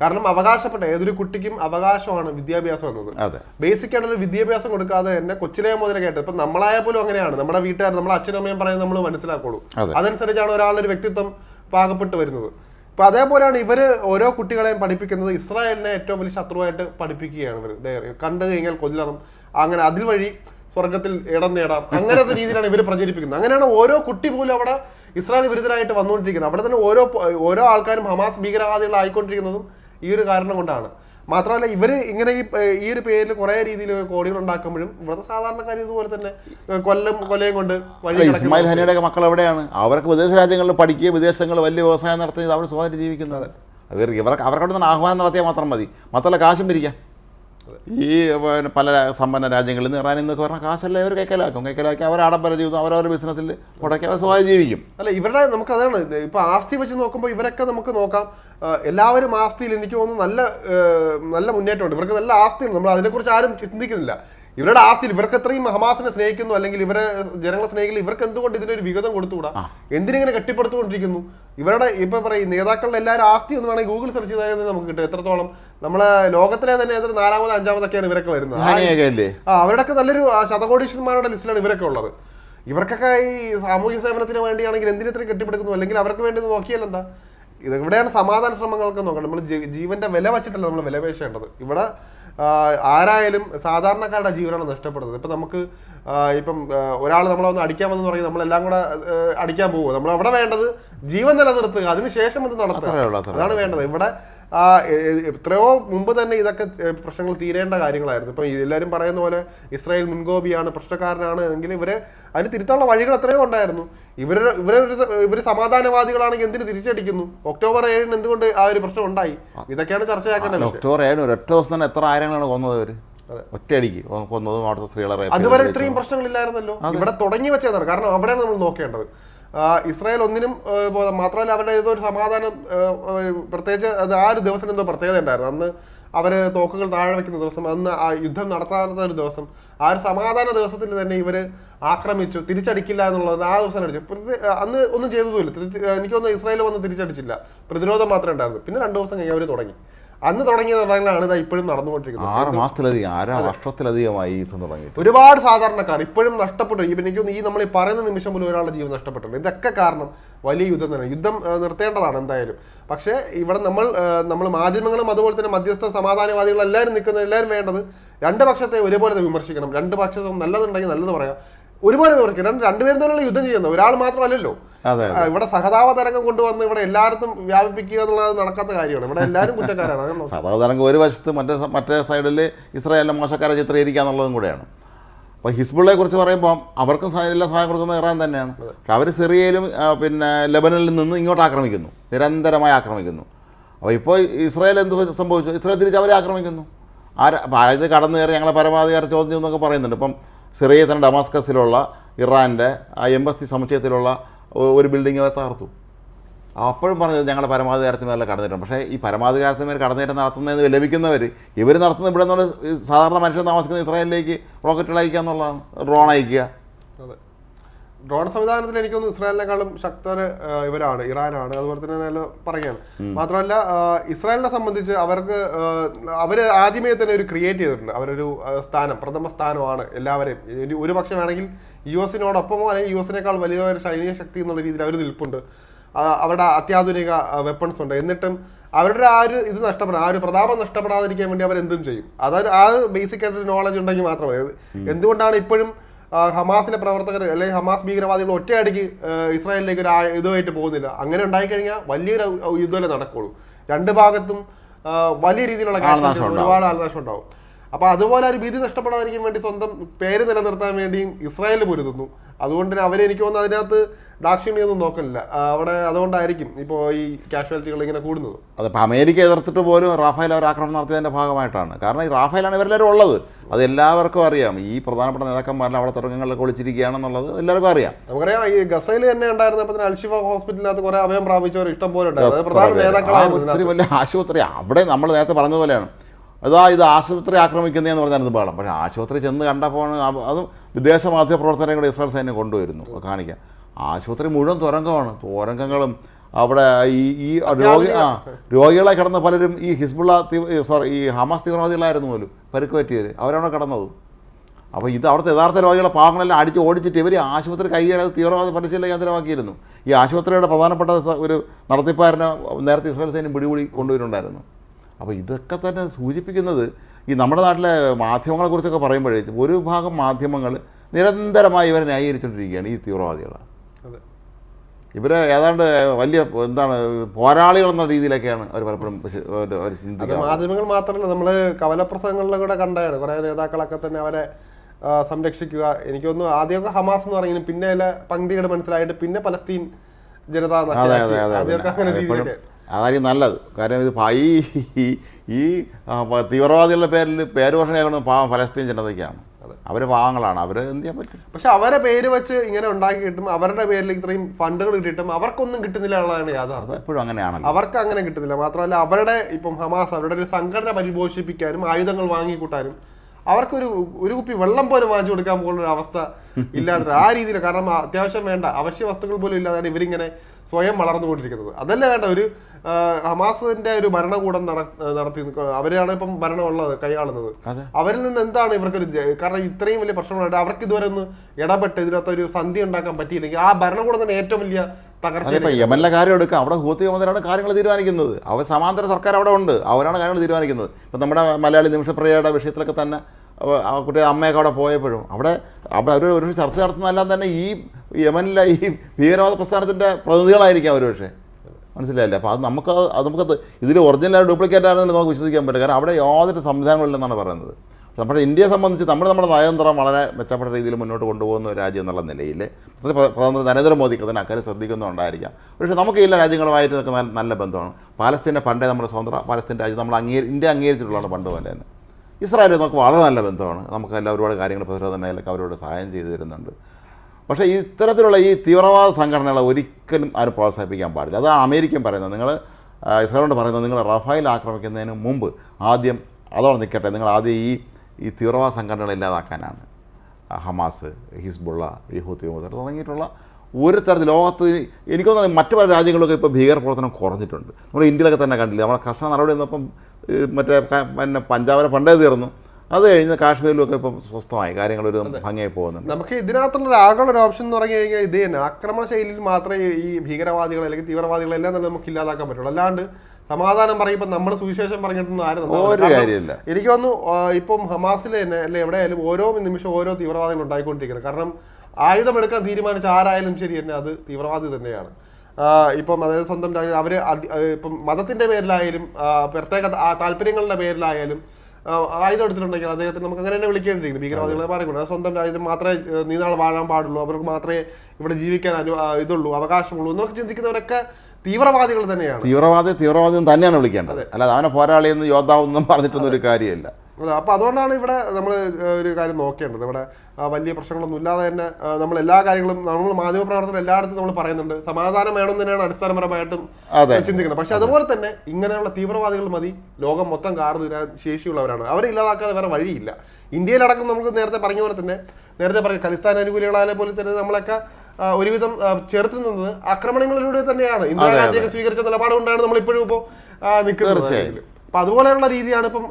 കാരണം അവകാശപ്പെട്ട ഏതൊരു കുട്ടിക്കും അവകാശമാണ് വിദ്യാഭ്യാസം എന്നത്. ബേസിക് ആയിട്ടുള്ള വിദ്യാഭ്യാസം കൊടുക്കാതെ എന്നെ കൊച്ചിലേ മുതലേ കേട്ടത്. ഇപ്പൊ നമ്മളായ പോലും അങ്ങനെയാണ്. നമ്മുടെ വീട്ടുകാർ നമ്മളെ അച്ഛനും അമ്മയും പറയുന്നത് നമ്മൾ മനസ്സിലാക്കുള്ളൂ. അതനുസരിച്ചാണ് ഒരാളുടെ ഒരു വ്യക്തിത്വം പാകപ്പെട്ട് വരുന്നത്. ഇപ്പൊ അതേപോലെയാണ് ഇവർ ഓരോ കുട്ടികളെയും പഠിപ്പിക്കുന്നത് ഇസ്രായേലിനെ ഏറ്റവും വലിയ ശത്രുവായിട്ട് പഠിപ്പിക്കുകയാണ് ഇവർ കണ്ടു കഴിഞ്ഞാൽ കൊല്ലണം. അങ്ങനെ അതിൽ വഴി സ്വർഗത്തിൽ ഇടം നേടാം. അങ്ങനത്തെ രീതിയിലാണ് ഇവർ പ്രചരിപ്പിക്കുന്നത്. അങ്ങനെയാണ് ഓരോ കുട്ടി പോലും അവിടെ ഇസ്രായേൽ വിരുദ്ധരായിട്ട് വന്നുകൊണ്ടിരിക്കുന്നത്. അവിടെ തന്നെ ഓരോ ഓരോ ആൾക്കാരും ഹമാസ് ഭീകരവാദികളായിക്കൊണ്ടിരിക്കുന്നതും ഈ ഒരു കാരണം കൊണ്ടാണ്. മാത്രമല്ല ഇവർ ഇങ്ങനെ ഈ ഈ ഒരു പേരിൽ കുറെ രീതിയിൽ കോടികൾ ഉണ്ടാക്കുമ്പോഴും ഇവിടുത്തെ സാധാരണക്കാർ ഇതുപോലെ തന്നെ കൊല്ലം കൊലയും കൊണ്ട് ഇസ്മായിൽ ഹനിയുടെ മക്കൾ എവിടെയാണ്? അവർക്ക് വിദേശ രാജ്യങ്ങളിൽ പഠിക്കുകയും വിദേശങ്ങളിൽ വലിയ വ്യവസായം നടത്തി അവർ സുഖമായിട്ട് ജീവിക്കുന്നത് അവർ ഇവർക്ക് അവർക്ക് നിന്ന് ആഹ്വാനം നടത്തിയാൽ മാത്രം മതി. മാത്രമല്ല കാശും പിരിക്കാം. ഈ പല സമ്പന്ന രാജ്യങ്ങളിൽ നിന്ന് ഇറാനിൽ നിന്നൊക്കെ പറഞ്ഞാൽ കാശല്ലേ അവർ കൈക്കലാക്കും. കൈക്കലാക്കി അവർ ആഡംബര ജീവിതം അവരവരുടെ ബിസിനസ്സിൽ മുടക്കി അവർ സ്വയം ജീവിക്കും. അല്ല ഇവരുടെ നമുക്ക് അതാണ് ഇപ്പോൾ ഇപ്പൊ ആസ്തി വെച്ച് നോക്കുമ്പോൾ ഇവരൊക്കെ നമുക്ക് നോക്കാം. എല്ലാവരും ആസ്തിയിൽ എനിക്ക് തോന്നുന്നു നല്ല നല്ല മുന്നേറ്റമുണ്ട്. ഇവർക്ക് നല്ല ആസ്തിയുണ്ട്. നമ്മൾ അതിനെക്കുറിച്ച് ആരും ചിന്തിക്കുന്നില്ല. ഇവരുടെ ആസ്തിയിൽ ഇവർക്ക് എത്രയും ഹമാസിനെ സ്നേഹിക്കുന്നു അല്ലെങ്കിൽ ഇവരെ ജനങ്ങളെ സ്നേഹിക്കുന്നു ഇവർക്ക് എന്തുകൊണ്ട് ഇതിനൊരു വിഹിതം കൊടുത്തുകൂടാ? എന്തിനിങ്ങനെ കെട്ടിപ്പടുത്തുകൊണ്ടിരിക്കുന്നു? ഇവരുടെ ഇപ്പൊ പറയും നേതാക്കളുടെ എല്ലാവരും ആസ്തി എന്ന് വേണമെങ്കിൽ ഗൂഗിൾ സെർച്ച് ചെയ്താൽ നമുക്ക് കിട്ടും. എത്രത്തോളം നമ്മളെ ലോകത്തിലെ തന്നെ എത്ര നാലാമത് അഞ്ചാമതൊക്കെയാണ് ഇവരൊക്കെ വരുന്നത്. ആ അവരുടെയൊക്കെ നല്ലൊരു ശതകോടീശ്വരന്മാരുടെ ലിസ്റ്റിലാണ് ഇവരൊക്കെ ഉള്ളത്. ഇവർക്കൊക്കെ ഈ സാമൂഹ്യ സേവനത്തിന് വേണ്ടിയാണെങ്കിൽ എന്തിനെത്ര കെട്ടിപ്പടുക്കുന്നു? അല്ലെങ്കിൽ അവർക്ക് വേണ്ടി നോക്കിയാൽ എന്താ? ഇത് ഇവിടെയാണ് സമാധാന ശ്രമങ്ങൾക്ക് നോക്കണം. നമ്മൾ ജീവന്റെ വില വച്ചിട്ടല്ല നമ്മൾ വിലപേശേണ്ടത് ഇവിടെ ആരായാലും സാധാരണക്കാരുടെ ജീവനാണ് നഷ്ടപ്പെടുന്നത്. ഇപ്പം നമുക്ക് ഇപ്പം ഒരാൾ നമ്മളെ ഒന്ന് അടിക്കാൻ വന്നു തുടങ്ങി നമ്മളെല്ലാം കൂടെ അടിക്കാൻ പോകും നമ്മൾ അവിടെ വേണ്ടത് ജീവൻ നിലനിർത്തുക. അതിനുശേഷം ഇത് നടത്തുക? അതാണ് വേണ്ടത്. ഇവിടെ ആ, എത്രയോ മുമ്പ് തന്നെ ഇതൊക്കെ പ്രശ്നങ്ങൾ തീരേണ്ട കാര്യങ്ങളായിരുന്നു. ഇപ്പം എല്ലാവരും പറയുന്ന പോലെ ഇസ്രായേൽ മുൻകോപിയാണ് പ്രശ്നക്കാരനാണ് എങ്കിൽ ഇവരെ അതിന് തിരുത്താനുള്ള വഴികൾ എത്രയോ ഉണ്ടായിരുന്നു. ഇവർ ഇവരെ ഒരു ഇവർ സമാധാനവാദികളാണെങ്കിൽ എന്തിന് തിരിച്ചടിക്കുന്നു? ഒക്ടോബർ ഏഴിന് എന്തുകൊണ്ട് ആ ഒരു പ്രശ്നം ഉണ്ടായി? ഇതൊക്കെയാണ് ചർച്ചയാക്കേണ്ടത്. ഒക്ടോബർ ഏഴിന് ഒരൊറ്റ ദിവസം തന്നെ എത്ര ആയിരങ്ങളാണ് കൊന്നത് അവർ ഒറ്റയടിക്ക് കൊന്നതും അവിടുത്തെ സ്ത്രീകളെ അതുവരെ. ഇത്രയും പ്രശ്നങ്ങളില്ലായിരുന്നല്ലോ. ഇവിടെ തുടങ്ങി വെച്ചതാണ്. കാരണം അവിടെയാണ് നമ്മൾ നോക്കേണ്ടത്. ഇസ്രായേൽ ഒന്നിനും മാത്രമല്ല അവരുടെ ഏതോ ഒരു സമാധാനം പ്രത്യേകിച്ച് അത് ആ ഒരു ദിവസം എന്തോ പ്രത്യേകത ഉണ്ടായിരുന്നു. അന്ന് അവർ തോക്കുകൾ താഴെ വെക്കുന്ന ദിവസം അന്ന് ആ യുദ്ധം നടത്താത്ത ഒരു ദിവസം ആ ഒരു സമാധാന ദിവസത്തിൽ തന്നെ ഇവർ ആക്രമിച്ചു തിരിച്ചടിക്കില്ല എന്നുള്ളത് ആ ദിവസം അടിച്ചു. അന്ന് ഒന്നും ചെയ്തതുമില്ല. തിരിച്ച് എനിക്കൊന്നും ഇസ്രായേൽ വന്ന് തിരിച്ചടിച്ചില്ല. പ്രതിരോധം മാത്രമേ ഉണ്ടായിരുന്നു പിന്നെ രണ്ടു ദിവസം കഴിഞ്ഞ് അവർ തുടങ്ങി. അന്ന് തുടങ്ങിയ തുടങ്ങലാണ് ഇത് ഇപ്പോഴും നടന്നുകൊണ്ടിരിക്കുന്നത്. ആറ് മാസത്തിലധികം ആറ് വർഷത്തിലധികമായി ഈ യുദ്ധം തുടങ്ങിയിട്ട് ഒരുപാട് സാധാരണക്കാർ ഇപ്പോഴും നഷ്ടപ്പെട്ടു ഇപ്പം എനിക്ക് ഈ നമ്മൾ ഈ പറയുന്ന നിമിഷം പോലും ഒരാളുടെ ജീവൻ നഷ്ടപ്പെട്ടിട്ടുണ്ട്. ഇതൊക്കെ കാരണം വലിയ യുദ്ധം തന്നെ. യുദ്ധം നിർത്തേണ്ടതാണ് എന്തായാലും. പക്ഷേ ഇവിടെ നമ്മൾ നമ്മൾ മാധ്യമങ്ങളും അതുപോലെ തന്നെ മധ്യസ്ഥ സമാധാനവാദികളും എല്ലാവരും നിൽക്കുന്ന എല്ലാവരും വേണ്ടത് രണ്ട് പക്ഷത്തെ ഒരുപോലെ വിമർശിക്കണം. രണ്ട് പക്ഷത്തും നല്ലതുണ്ടെങ്കിൽ നല്ലത് പറയാം. ഒരുപോലെ വിമർശിക്കണം രണ്ട് രണ്ടുപേരും തമ്മിലുള്ള യുദ്ധം ചെയ്യുന്നത്. ഒരാൾ മാത്രമല്ലല്ലോ. അതെ ഇവിടെ സഹതാപ തരംഗം കൊണ്ടുവന്ന് ഇവിടെ എല്ലായിടത്തും വ്യാപിപ്പിക്കുക എന്നുള്ളത് നടക്കാത്ത കാര്യമാണ്. ഇവിടെ എല്ലാവരും കുറ്റക്കാരാണ്. സഹതാവ തരംഗം ഒരു വശത്ത് മറ്റേ മറ്റേ സൈഡിൽ ഇസ്രായേലിലെ മോശക്കാരെ ചിത്രീകരിക്കുക എന്നുള്ളതും കൂടെയാണ്. അപ്പോൾ ഹിസ്ബുള്ളയെ കുറിച്ച് പറയുമ്പോൾ അവർക്കും എല്ലാ സഹായം കൊടുക്കുന്നത് ഇറാൻ തന്നെയാണ്. പക്ഷെ അവർ സിറിയയിലും പിന്നെ ലെബനനിൽ നിന്ന് ഇങ്ങോട്ട് ആക്രമിക്കുന്നു. നിരന്തരമായി ആക്രമിക്കുന്നു. അപ്പോൾ ഇപ്പോൾ ഇസ്രായേൽ എന്ത് സംഭവിച്ചു? ഇസ്രായേൽ തിരിച്ച് അവരെ ആക്രമിക്കുന്നു. ആര് ഇത് കടന്നു കയറി ഞങ്ങളെ പരമാധികാരം ചോദ്യം ചെയ്യുന്നൊക്കെ പറയുന്നുണ്ട്. ഇപ്പം സിറിയയിൽ തന്നെ ഡമാസ്കസിലുള്ള ഇറാന്റെ ആ എംബസി സമുച്ചയത്തിലുള്ള ഒരു ബിൽഡിംഗ് അവർ തകർത്തു. അപ്പോഴും പറഞ്ഞത് ഞങ്ങളുടെ പരമാധികാരത്തിന്മേലെ കടന്നിട്ടുണ്ട്. പക്ഷേ ഈ പരമാധികാരത്തിന്മേൽ കടന്നേറ്റം നടത്തുന്നതിന് ലഭിക്കുന്നവർ ഇവർ നടത്തുന്ന ഇവിടെ നിന്നുള്ള സാധാരണ മനുഷ്യർ താമസിക്കുന്ന ഇസ്രായേലിലേക്ക് റോക്കറ്റുകൾ അയക്കുക എന്നുള്ളതാണ് ഡ്രോൺ അയക്കുക. ഡ്രോൺ സംവിധാനത്തിൽ എനിക്കൊന്ന് ഇസ്രായേലിനെക്കാളും ശക്തർ ഇവരാണ് ഇറാനാണ് അതുപോലെ തന്നെ നല്ല പറയുകയാണ്. മാത്രമല്ല ഇസ്രായേലിനെ സംബന്ധിച്ച് അവർക്ക് അവർ ആദ്യമേ തന്നെ ഒരു ക്രിയേറ്റ് ചെയ്തിട്ടുണ്ട്. അവരൊരു സ്ഥാനം പ്രഥമ സ്ഥാനമാണ് എല്ലാവരെയും. ഒരു പക്ഷേ വേണമെങ്കിൽ യു എസിനോടൊപ്പമോ അല്ലെങ്കിൽ യു എസിനേക്കാൾ വലിയ ഒരു സൈനിക ശക്തി എന്നുള്ള രീതിയിൽ അവർ നിൽപ്പുണ്ട്. അവരുടെ അത്യാധുനിക വെപ്പൺസ് ഉണ്ട്. എന്നിട്ടും അവരുടെ ആ ഒരു ഇത് നഷ്ടപ്പെടാം ആ ഒരു പ്രതാപം നഷ്ടപ്പെടാതിരിക്കാൻ വേണ്ടി അവർ എന്തും ചെയ്യും. അതൊരു ആ ബേസിക് ആയിട്ടൊരു നോളജ് ഉണ്ടെങ്കിൽ മാത്രമേ എന്തുകൊണ്ടാണ് ഇപ്പോഴും ഹമാസിലെ പ്രവർത്തകർ അല്ലെങ്കിൽ ഹമാസ് ഭീകരവാദികൾ ഒറ്റയടിക്ക് ഇസ്രായേലിലേക്ക് ഒരു ഇതുമായിട്ട് പോകുന്നില്ല. അങ്ങനെ ഉണ്ടായിക്കഴിഞ്ഞാൽ വലിയൊരു യുദ്ധമല്ലേ നടക്കുള്ളൂ. രണ്ട് ഭാഗത്തും വലിയ രീതിയിലുള്ള. ഒരുപാട് ആൾനാശം ഉണ്ടാവും. അപ്പൊ അതുപോലെ ഒരു ഭീതി നഷ്ടപ്പെടാതിരിക്കാൻ വേണ്ടി സ്വന്തം പേര് നിലനിർത്താൻ വേണ്ടിയും ഇസ്രായേൽ പൊരുതുന്നു. അതുകൊണ്ട് തന്നെ അവരെനിക്ക് തോന്നുന്നു അതിനകത്ത് ദാക്ഷിണ്യൊന്നും നോക്കണില്ല. അവിടെ അതുകൊണ്ടായിരിക്കും ഇപ്പോൾ ഈ കാഷ്വാലിറ്റികൾ ഇങ്ങനെ കൂടുന്നത്. അതിപ്പോൾ അമേരിക്ക എതിർത്തിട്ട് പോലും റാഫേൽ അവർ ആക്രമണം നടത്തിയതിന്റെ ഭാഗമായിട്ടാണ്. കാരണം ഈ റാഫേലാണ് ഇവരെല്ലാവരും ഉള്ളത്. അത് എല്ലാവർക്കും അറിയാം. ഈ പ്രധാനപ്പെട്ട നേതാക്കന്മാരെല്ലാം അവിടെ തുടക്കങ്ങളിലൊക്കെ ഒളിച്ചിരിക്കുകയാണെന്നുള്ളത് എല്ലാവർക്കും അറിയാം. നമുക്കറിയാം ഈ ഗസയിൽ തന്നെ ഉണ്ടായിരുന്നപ്പോൾ തന്നെ അൽഷിഫ ഹോസ്പിറ്റലിനകത്ത് കുറേ അഭയം പ്രാപിച്ചവർ ഇഷ്ടം പോലെ ഉണ്ടായിരുന്നു പ്രധാന നേതാക്കളാണ് ഒത്തിരി വലിയ ആശുപത്രി. അവിടെ നമ്മൾ നേരത്തെ പറഞ്ഞതുപോലെയാണ്. അതാ ഇത് ആശുപത്രി ആക്രമിക്കുന്നതെന്ന് പറഞ്ഞാൽ പാടാം പക്ഷേ ആശുപത്രി ചെന്ന് കണ്ടപ്പോൾ അത് അതും വിദേശ മാധ്യമ പ്രവർത്തനം കൂടെ ഇസ്രായേൽ സൈന്യം കൊണ്ടുവരുന്നു. കാണിക്കാൻ ആശുപത്രി മുഴുവൻ തുരങ്കമാണ്. തുരങ്കങ്ങളും അവിടെ ഈ ഈ രോഗി ആ രോഗികളെ കിടന്ന പലരും ഈ ഹിസ്ബുള്ള സോറി ഈ ഹമാസ് തീവ്രവാദികളായിരുന്നു പോലും പരുക്ക് പറ്റിയവർ അവരാണ് കിടന്നത്? അപ്പോൾ ഇത് അവിടുത്തെ യഥാർത്ഥ രോഗികളെ പാവങ്ങളെല്ലാം അടിച്ച് ഓടിച്ചിട്ട് ഇവർ ആശുപത്രി കൈകാര്യം തീവ്രവാദ പരിശീലന കേന്ദ്രമാക്കിയിരുന്നു. ഈ ആശുപത്രിയുടെ പ്രധാനപ്പെട്ട ഒരു നടത്തിപ്പാരനെ നേരത്തെ ഇസ്രായേൽ സൈന്യം പിടികൂടി കൊണ്ടുവരുന്നുണ്ടായിരുന്നു. അപ്പോൾ ഇതൊക്കെ തന്നെ സൂചിപ്പിക്കുന്നത് ഈ നമ്മുടെ നാട്ടിലെ മാധ്യമങ്ങളെക്കുറിച്ചൊക്കെ പറയുമ്പോഴേ ഒരു ഭാഗം മാധ്യമങ്ങൾ നിരന്തരമായി ഇവരെ ന്യായീകരിച്ചുകൊണ്ടിരിക്കുകയാണ് ഈ തീവ്രവാദികൾ. അതെ. ഇവരെ ഏതാണ്ട് വലിയ എന്താണ് പോരാളികൾ എന്ന രീതിയിലൊക്കെയാണ് അവർ പലപ്പോഴും ചിന്തിക്കുന്നത് മാധ്യമങ്ങൾ മാത്രമല്ല നമ്മൾ കവലപ്രസംഗങ്ങളിലും കൂടെ കണ്ടാണ് കുറേ നേതാക്കളൊക്കെ തന്നെ അവരെ സംരക്ഷിക്കുക. എനിക്ക് തോന്നുന്നു ആദ്യമൊക്കെ ഹമാസ് എന്ന് പറയുന്നത് പിന്നെ പങ്ക്തികൾ മനസ്സിലായിട്ട് പിന്നെ പലസ്തീൻ ജനത അങ്ങനെ രീതിയിലൊക്കെ അതായിരിക്കും നല്ലത്. കാരണം ഇത് ഈ ഈ തീവ്രവാദികളുടെ പേരിൽ പേര് ഭക്ഷണം പാവം ഫലസ്തീൻ ജനതയ്ക്കാണ്. അവർ പാവങ്ങളാണ്. അവർ എന്ത് ചെയ്യാൻ പറ്റും? പക്ഷെ അവരെ പേര് വെച്ച് ഇങ്ങനെ ഉണ്ടാക്കി കിട്ടും അവരുടെ പേരിൽ ഇത്രയും ഫണ്ടുകൾ കിട്ടിയിട്ടും അവർക്കൊന്നും കിട്ടുന്നില്ല എന്നുള്ളതാണ് യാഥാർത്ഥ്യം. എപ്പോഴും അങ്ങനെയാണ് അവർക്ക് അങ്ങനെ കിട്ടുന്നില്ല. മാത്രമല്ല അവരുടെ ഇപ്പം ഹമാസ് അവരുടെ ഒരു സംഘടന പരിപോഷിപ്പിക്കാനും ആയുധങ്ങൾ വാങ്ങിക്കൂട്ടാനും അവർക്കൊരു ഒരു കുപ്പി വെള്ളം പോലും വാങ്ങിച്ചു കൊടുക്കാൻ പോകുന്ന ഒരു അവസ്ഥ ഇല്ലാതെ ആ രീതിയിൽ കാരണം അത്യാവശ്യം വേണ്ട അവശ്യ വസ്തുക്കൾ പോലും ഇല്ലാതാണ് ഇവരിങ്ങനെ സ്വയം വളർന്നുകൊണ്ടിരിക്കുന്നത്. അതല്ല വേണ്ട ഒരു ഹമാസിന്റെ ഒരു ഭരണകൂടം നട- നടത്തി അവരാണ് ഇപ്പം ഭരണമുള്ളത് കൈയാളുന്നത്. അവരിൽ നിന്ന് എന്താണ് ഇവർക്കൊരു കാരണം ഇത്രയും വലിയ പ്രശ്നങ്ങളുണ്ട്. അവർക്ക് ഇതുവരെ ഒന്ന് ഇടപെട്ട് ഇതിനകത്ത് ഒരു സന്ധി ഉണ്ടാക്കാൻ പറ്റിയില്ലെങ്കിൽ ആ ഭരണകൂടം തന്നെ ഏറ്റവും വലിയ തകർച്ച അതിപ്പോൾ യമനിലെ കാര്യം എടുക്കാം അവിടെ ഹൂത്തി യമനിലാണ് കാര്യങ്ങൾ തീരുമാനിക്കുന്നത്. അവർ സമാന്തര സർക്കാർ അവിടെ ഉണ്ട്. അവരാണ് കാര്യങ്ങൾ തീരുമാനിക്കുന്നത്. ഇപ്പം നമ്മുടെ മലയാളി നിമിഷപ്രിയയുടെ വിഷയത്തിലൊക്കെ തന്നെ അവ- ആ കുട്ടി അമ്മയൊക്കെ അവിടെ പോയപ്പോഴും അവിടെ അവിടെ അവർ ഒരു ചർച്ച നടത്തുന്നതെല്ലാം തന്നെ ഈ യമനിലെ ഈ ഭീകരവാദ പ്രസ്ഥാനത്തിന്റെ പ്രതിനിധികളായിരിക്കാം ഒരു പക്ഷേ. മനസ്സിലായില്ലേ? അപ്പോൾ അത് നമുക്ക് അത് നമുക്ക് ഇതിൽ ഒറിജിനൽ ഡ്യൂപ്ലിക്കേറ്റ് ആണെന്ന് നമുക്ക് വിശ്വസിക്കാൻ പറ്റില്ല കാരണം അവിടെ യാതൊരു സംവിധാനങ്ങളില്ലെന്നാണ് പറയുന്നത്. നമ്മുടെ ഇന്ത്യയെ സംബന്ധിച്ച് നമ്മൾ നമ്മുടെ നയതന്ത്രം വളരെ മെച്ചപ്പെട്ട രീതിയിൽ മുന്നോട്ട് കൊണ്ടുപോകുന്ന ഒരു രാജ്യം എന്നുള്ള നിലയിൽ പ്രധാനമന്ത്രി നരേന്ദ്രമോദിക്ക് അതിന് അക്കാര്യം ശ്രദ്ധിക്കുന്നുണ്ടായിരിക്കാം. പക്ഷേ നമുക്ക് എല്ലാ രാജ്യങ്ങളുമായിട്ട് നിൽക്കുന്ന നല്ല- നല്ല ബന്ധമാണ്. പാലസ്തീനെ പണ്ടേ നമ്മുടെ സ്വന്തം പാലസ്തീൻ രാജ്യം നമ്മൾ അംഗീ ഇന്ത്യ അംഗീകരിച്ചിട്ടുള്ളതാണ് പണ്ട് പോലെ തന്നെ. ഇസ്രായേൽ നമുക്ക് വളരെ നല്ല ബന്ധമാണ്. നമുക്ക് എല്ലാ ഒരുപാട് കാര്യങ്ങൾ പ്രതിരോധ മേഖലയ്ക്ക് അവരോട് സഹായം ചെയ്തു തരുന്നുണ്ട്. പക്ഷേ ഇത്തരത്തിലുള്ള ഈ തീവ്രവാദ സംഘടനകളെ ഒരിക്കലും ആരും പ്രോത്സാഹിപ്പിക്കാൻ പാടില്ല. അതാണ് അമേരിക്കൻ പറയുന്നത്. നിങ്ങൾ ഇസ്രായേലോട് പറയുന്നത് നിങ്ങൾ റഫായിൽ ആക്രമിക്കുന്നതിന് മുമ്പ് ആദ്യം അതോടെ നിൽക്കട്ടെ. നിങ്ങൾ ആദ്യം ഈ ഈ തീവ്രവാദ സംഘടനകളെ ഇല്ലാതാക്കാനാണ്. ഹമാസ് ഹിസ്ബുള്ള ഈ മുതൽ തുടങ്ങിയിട്ടുള്ള ഒരു തരത്തിൽ ലോകത്ത് എനിക്ക് തോന്നുന്നത് മറ്റു പല രാജ്യങ്ങളൊക്കെ ഇപ്പോൾ ഭീകരപ്രവർത്തനം കുറഞ്ഞിട്ടുണ്ട്. നമ്മുടെ ഇന്ത്യയിലൊക്കെ തന്നെ കണ്ടില്ല? നമ്മുടെ കർഷക നടപടി വന്നപ്പം മറ്റേ പിന്നെ പഞ്ചാബിലെ പണ്ടേ തീർന്നു. അത് കഴിഞ്ഞ് കാശ്മീരിലൊക്കെ ഇപ്പം സ്വസ്ഥമായി. കാര്യങ്ങൾ ഒരു ഭംഗിയായി പോകുന്നുണ്ട്. നമുക്ക് ഇതിനകത്തുള്ള ആകെയുള്ള ഒരു ഓപ്ഷൻ എന്ന് പറഞ്ഞു കഴിഞ്ഞാൽ ഇത് തന്നെ. ആക്രമണ ശൈലിയിൽ മാത്രമേ ഈ ഭീകരവാദികളെ അല്ലെങ്കിൽ തീവ്രവാദികളെല്ലാം തന്നെ നമുക്ക് ഇല്ലാതാക്കാൻ പറ്റുള്ളൂ. അല്ലാണ്ട് സമാധാനം പറയുമ്പോൾ നമ്മൾ സുവിശേഷം പറഞ്ഞിട്ടൊന്നും ആരും ഒരു കാര്യമില്ല. എനിക്ക് തോന്നുന്നു ഇപ്പം ഹമാസിൽ തന്നെ അല്ലെ എവിടെയായാലും ഓരോ നിമിഷം ഓരോ തീവ്രവാദികൾ ഉണ്ടായിക്കൊണ്ടിരിക്കുന്നത് കാരണം ആയുധമെടുക്കാൻ തീരുമാനിച്ച ആരായാലും ശരി തന്നെ അത് തീവ്രവാദി തന്നെയാണ്. ഇപ്പം അതായത് സ്വന്തം ആ, ഇപ്പം മതത്തിന്റെ പേരിലായാലും പ്രത്യേക താല്പര്യങ്ങളുടെ പേരിലായാലും ആയുധം എടുത്തിട്ടുണ്ടെങ്കിൽ അദ്ദേഹത്തെ നമുക്ക് അങ്ങനെ തന്നെ വിളിക്കേണ്ടിയിരിക്കുന്നു. ഭീകരവാദികളെ പറയുന്നത് സ്വന്തം രാജ്യത്ത് മാത്രമേ നീനാൾ വാഴാൻ പാടുള്ളൂ. അവർക്ക് മാത്രമേ ഇവിടെ ജീവിക്കാൻ അനു ഇതുള്ളൂ അവകാശമുള്ളൂ എന്നൊക്കെ ചിന്തിക്കുന്നവരൊക്കെ തീവ്രവാദികൾ തന്നെയാണ്. തീവ്രവാദി തീവ്രവാദി തന്നെയാണ് വിളിക്കേണ്ടത്. അല്ലാതെ അവനെ പോരാളിയെന്ന് യോദ്ധാവെന്നും പറഞ്ഞിട്ടൊന്നും ഒരു കാര്യമില്ല. അതെ, അപ്പൊ അതുകൊണ്ടാണ് ഇവിടെ നമ്മൾ ഒരു കാര്യം നോക്കേണ്ടത്. ഇവിടെ വലിയ പ്രശ്നങ്ങളൊന്നും ഇല്ലാതെ തന്നെ നമ്മൾ എല്ലാ കാര്യങ്ങളും നമ്മൾ മാധ്യമപ്രവർത്തനം എല്ലായിടത്തും നമ്മൾ പറയുന്നുണ്ട്. സമാധാനം വേണം തന്നെയാണ് അടിസ്ഥാനപരമായിട്ടും. ചിന്തിക്കുന്നത്. പക്ഷെ അതുപോലെ തന്നെ ഇങ്ങനെയുള്ള തീവ്രവാദികൾ മതി ലോകം മൊത്തം കാർന്നു തരാൻ ശേഷിയുള്ളവരാണ്. അവരെ ഇല്ലാതാക്കാതെ വേറെ വഴിയില്ല. ഇന്ത്യയിലടക്കം നമുക്ക് നേരത്തെ പറഞ്ഞ പോലെ തന്നെ നേരത്തെ പറഞ്ഞ ഖലിസ്ഥാൻ അനുകൂലികളായ പോലെ തന്നെ നമ്മളൊക്കെ ഒരുവിധം ആ, ചെറുത്ത് നിന്നത് ആക്രമണങ്ങളിലൂടെ തന്നെയാണ്. ഇന്ദിരാഗാന്ധിയൊക്കെ സ്വീകരിച്ച നിലപാട് കൊണ്ടാണ് നമ്മൾ ഇപ്പോഴും ഇപ്പോൾ നിൽക്കുന്നത്. തീർച്ചയായും. അപ്പൊ അതുപോലെയുള്ള രീതിയാണ് ഇപ്പം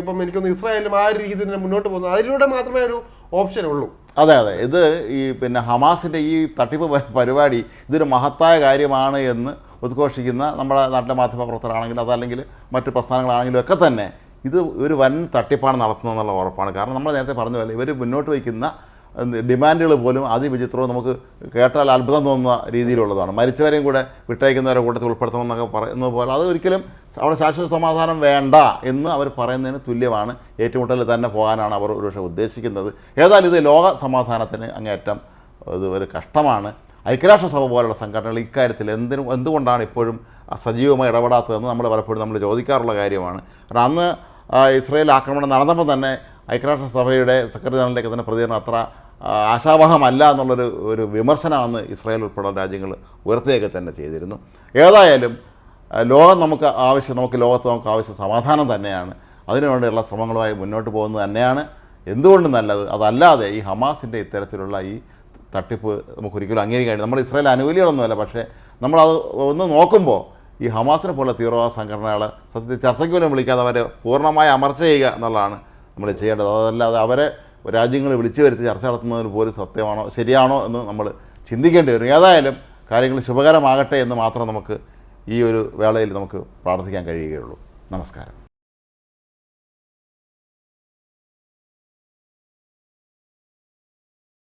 ഇപ്പം എനിക്കൊന്ന് ഇസ്രായേലും ആ ഒരു രീതി തന്നെ മുന്നോട്ട് പോകുന്നത്. അതിലൂടെ മാത്രമേ ഒരു ഓപ്ഷൻ ഉള്ളൂ. അതെ അതെ. ഇത് ഈ പിന്നെ ഹമാസിന്റെ ഈ തട്ടിപ്പ് പരിപാടി ഇതൊരു മഹത്തായ കാര്യമാണ് എന്ന് ഉദ്ഘോഷിക്കുന്ന നമ്മുടെ നാട്ടിലെ മാധ്യമ പ്രവർത്തകരാണെങ്കിലും അതല്ലെങ്കിൽ മറ്റു പ്രസ്ഥാനങ്ങളാണെങ്കിലും ഒക്കെ തന്നെ ഇത് ഒരു വൻ തട്ടിപ്പാണ് നടത്തുന്നതെന്നുള്ള ഉറപ്പാണ്. കാരണം നമ്മൾ നേരത്തെ പറഞ്ഞ പോലെ ഇവർ മുന്നോട്ട് വയ്ക്കുന്ന ഡിമാൻഡുകൾ പോലും അതിവിചിത്രവും നമുക്ക് കേട്ടാൽ അത്ഭുതം തോന്നുന്ന രീതിയിലുള്ളതാണ്. മരിച്ചവരെയും കൂടെ വിട്ടയക്കുന്നവരെ കൂട്ടത്തിൽ ഉൾപ്പെടുത്തണം എന്നൊക്കെ പറയുന്നത് പോലെ അത് ഒരിക്കലും അവിടെ ശാശ്വത സമാധാനം വേണ്ട എന്ന് അവർ പറയുന്നതിന് തുല്യമാണ്. ഏറ്റുമുട്ടലിൽ തന്നെ പോകാനാണ് അവർ ഒരുപക്ഷെ ഉദ്ദേശിക്കുന്നത്. ഏതായാലും ഇത് ലോക സമാധാനത്തിന് അങ്ങേറ്റം ഇത് ഒരു കഷ്ടമാണ്. ഐക്യരാഷ്ട്രസഭ പോലുള്ള സംഘടനകൾ ഇക്കാര്യത്തിൽ എന്തിനും എന്തുകൊണ്ടാണ് ഇപ്പോഴും സജീവമായി ഇടപെടാത്തതെന്ന് നമ്മൾ പലപ്പോഴും നമ്മൾ ചോദിക്കാറുള്ള കാര്യമാണ്. കാരണം അന്ന് ഇസ്രയേൽ ആക്രമണം നടന്നപ്പോൾ തന്നെ ഐക്യരാഷ്ട്രസഭയുടെ സെക്രട്ടറി ജനറലിലേക്ക് തന്നെ പ്രതികരണം അത്ര ആശാവഹമല്ല എന്നുള്ളൊരു ഒരു വിമർശനമാണ് ഇസ്രായേൽ ഉൾപ്പെടെ രാജ്യങ്ങൾ ഉയർത്തുകയൊക്കെ തന്നെ ചെയ്തിരുന്നു. ഏതായാലും ലോകം നമുക്ക് ആവശ്യം നമുക്ക് ലോകത്ത് നമുക്ക് ആവശ്യം സമാധാനം തന്നെയാണ്. അതിനുവേണ്ടിയുള്ള ശ്രമങ്ങളുമായി മുന്നോട്ട് പോകുന്നത് തന്നെയാണ്. എന്തുകൊണ്ടും നല്ലത് അതല്ലാതെ ഈ ഹമാസിന്റെ ഇത്തരത്തിലുള്ള ഈ തട്ടിപ്പ് നമുക്ക് ഒരിക്കലും അംഗീകരിക്കാൻ നമ്മൾ ഇസ്രായേൽ അനുകൂലികളൊന്നുമല്ല പക്ഷേ നമ്മളത് ഒന്ന് നോക്കുമ്പോൾ ഈ ഹമാസിനെ പോലെ തീവ്രവാദ സംഘടനകൾ സത്യത്തിൽ ചർച്ചയ്ക്ക് പോലും വിളിക്കാതെ അവരെ പൂർണമായി അമർച്ച ചെയ്യുക എന്നുള്ളതാണ് നമ്മൾ ചെയ്യേണ്ടത്. അതല്ലാതെ അവരെ രാജ്യങ്ങൾ വിളിച്ചു വരുത്തി ചർച്ച നടത്തുന്നതിന് പോലും സത്യമാണോ ശരിയാണോ എന്ന് നമ്മൾ ചിന്തിക്കേണ്ടി വരും. ഏതായാലും കാര്യങ്ങൾ ശുഭകരമാകട്ടെ എന്ന് മാത്രം നമുക്ക് ഈ ഒരു വേളയിൽ നമുക്ക് പ്രാർത്ഥിക്കാൻ കഴിയുകയുള്ളൂ. നമസ്കാരം.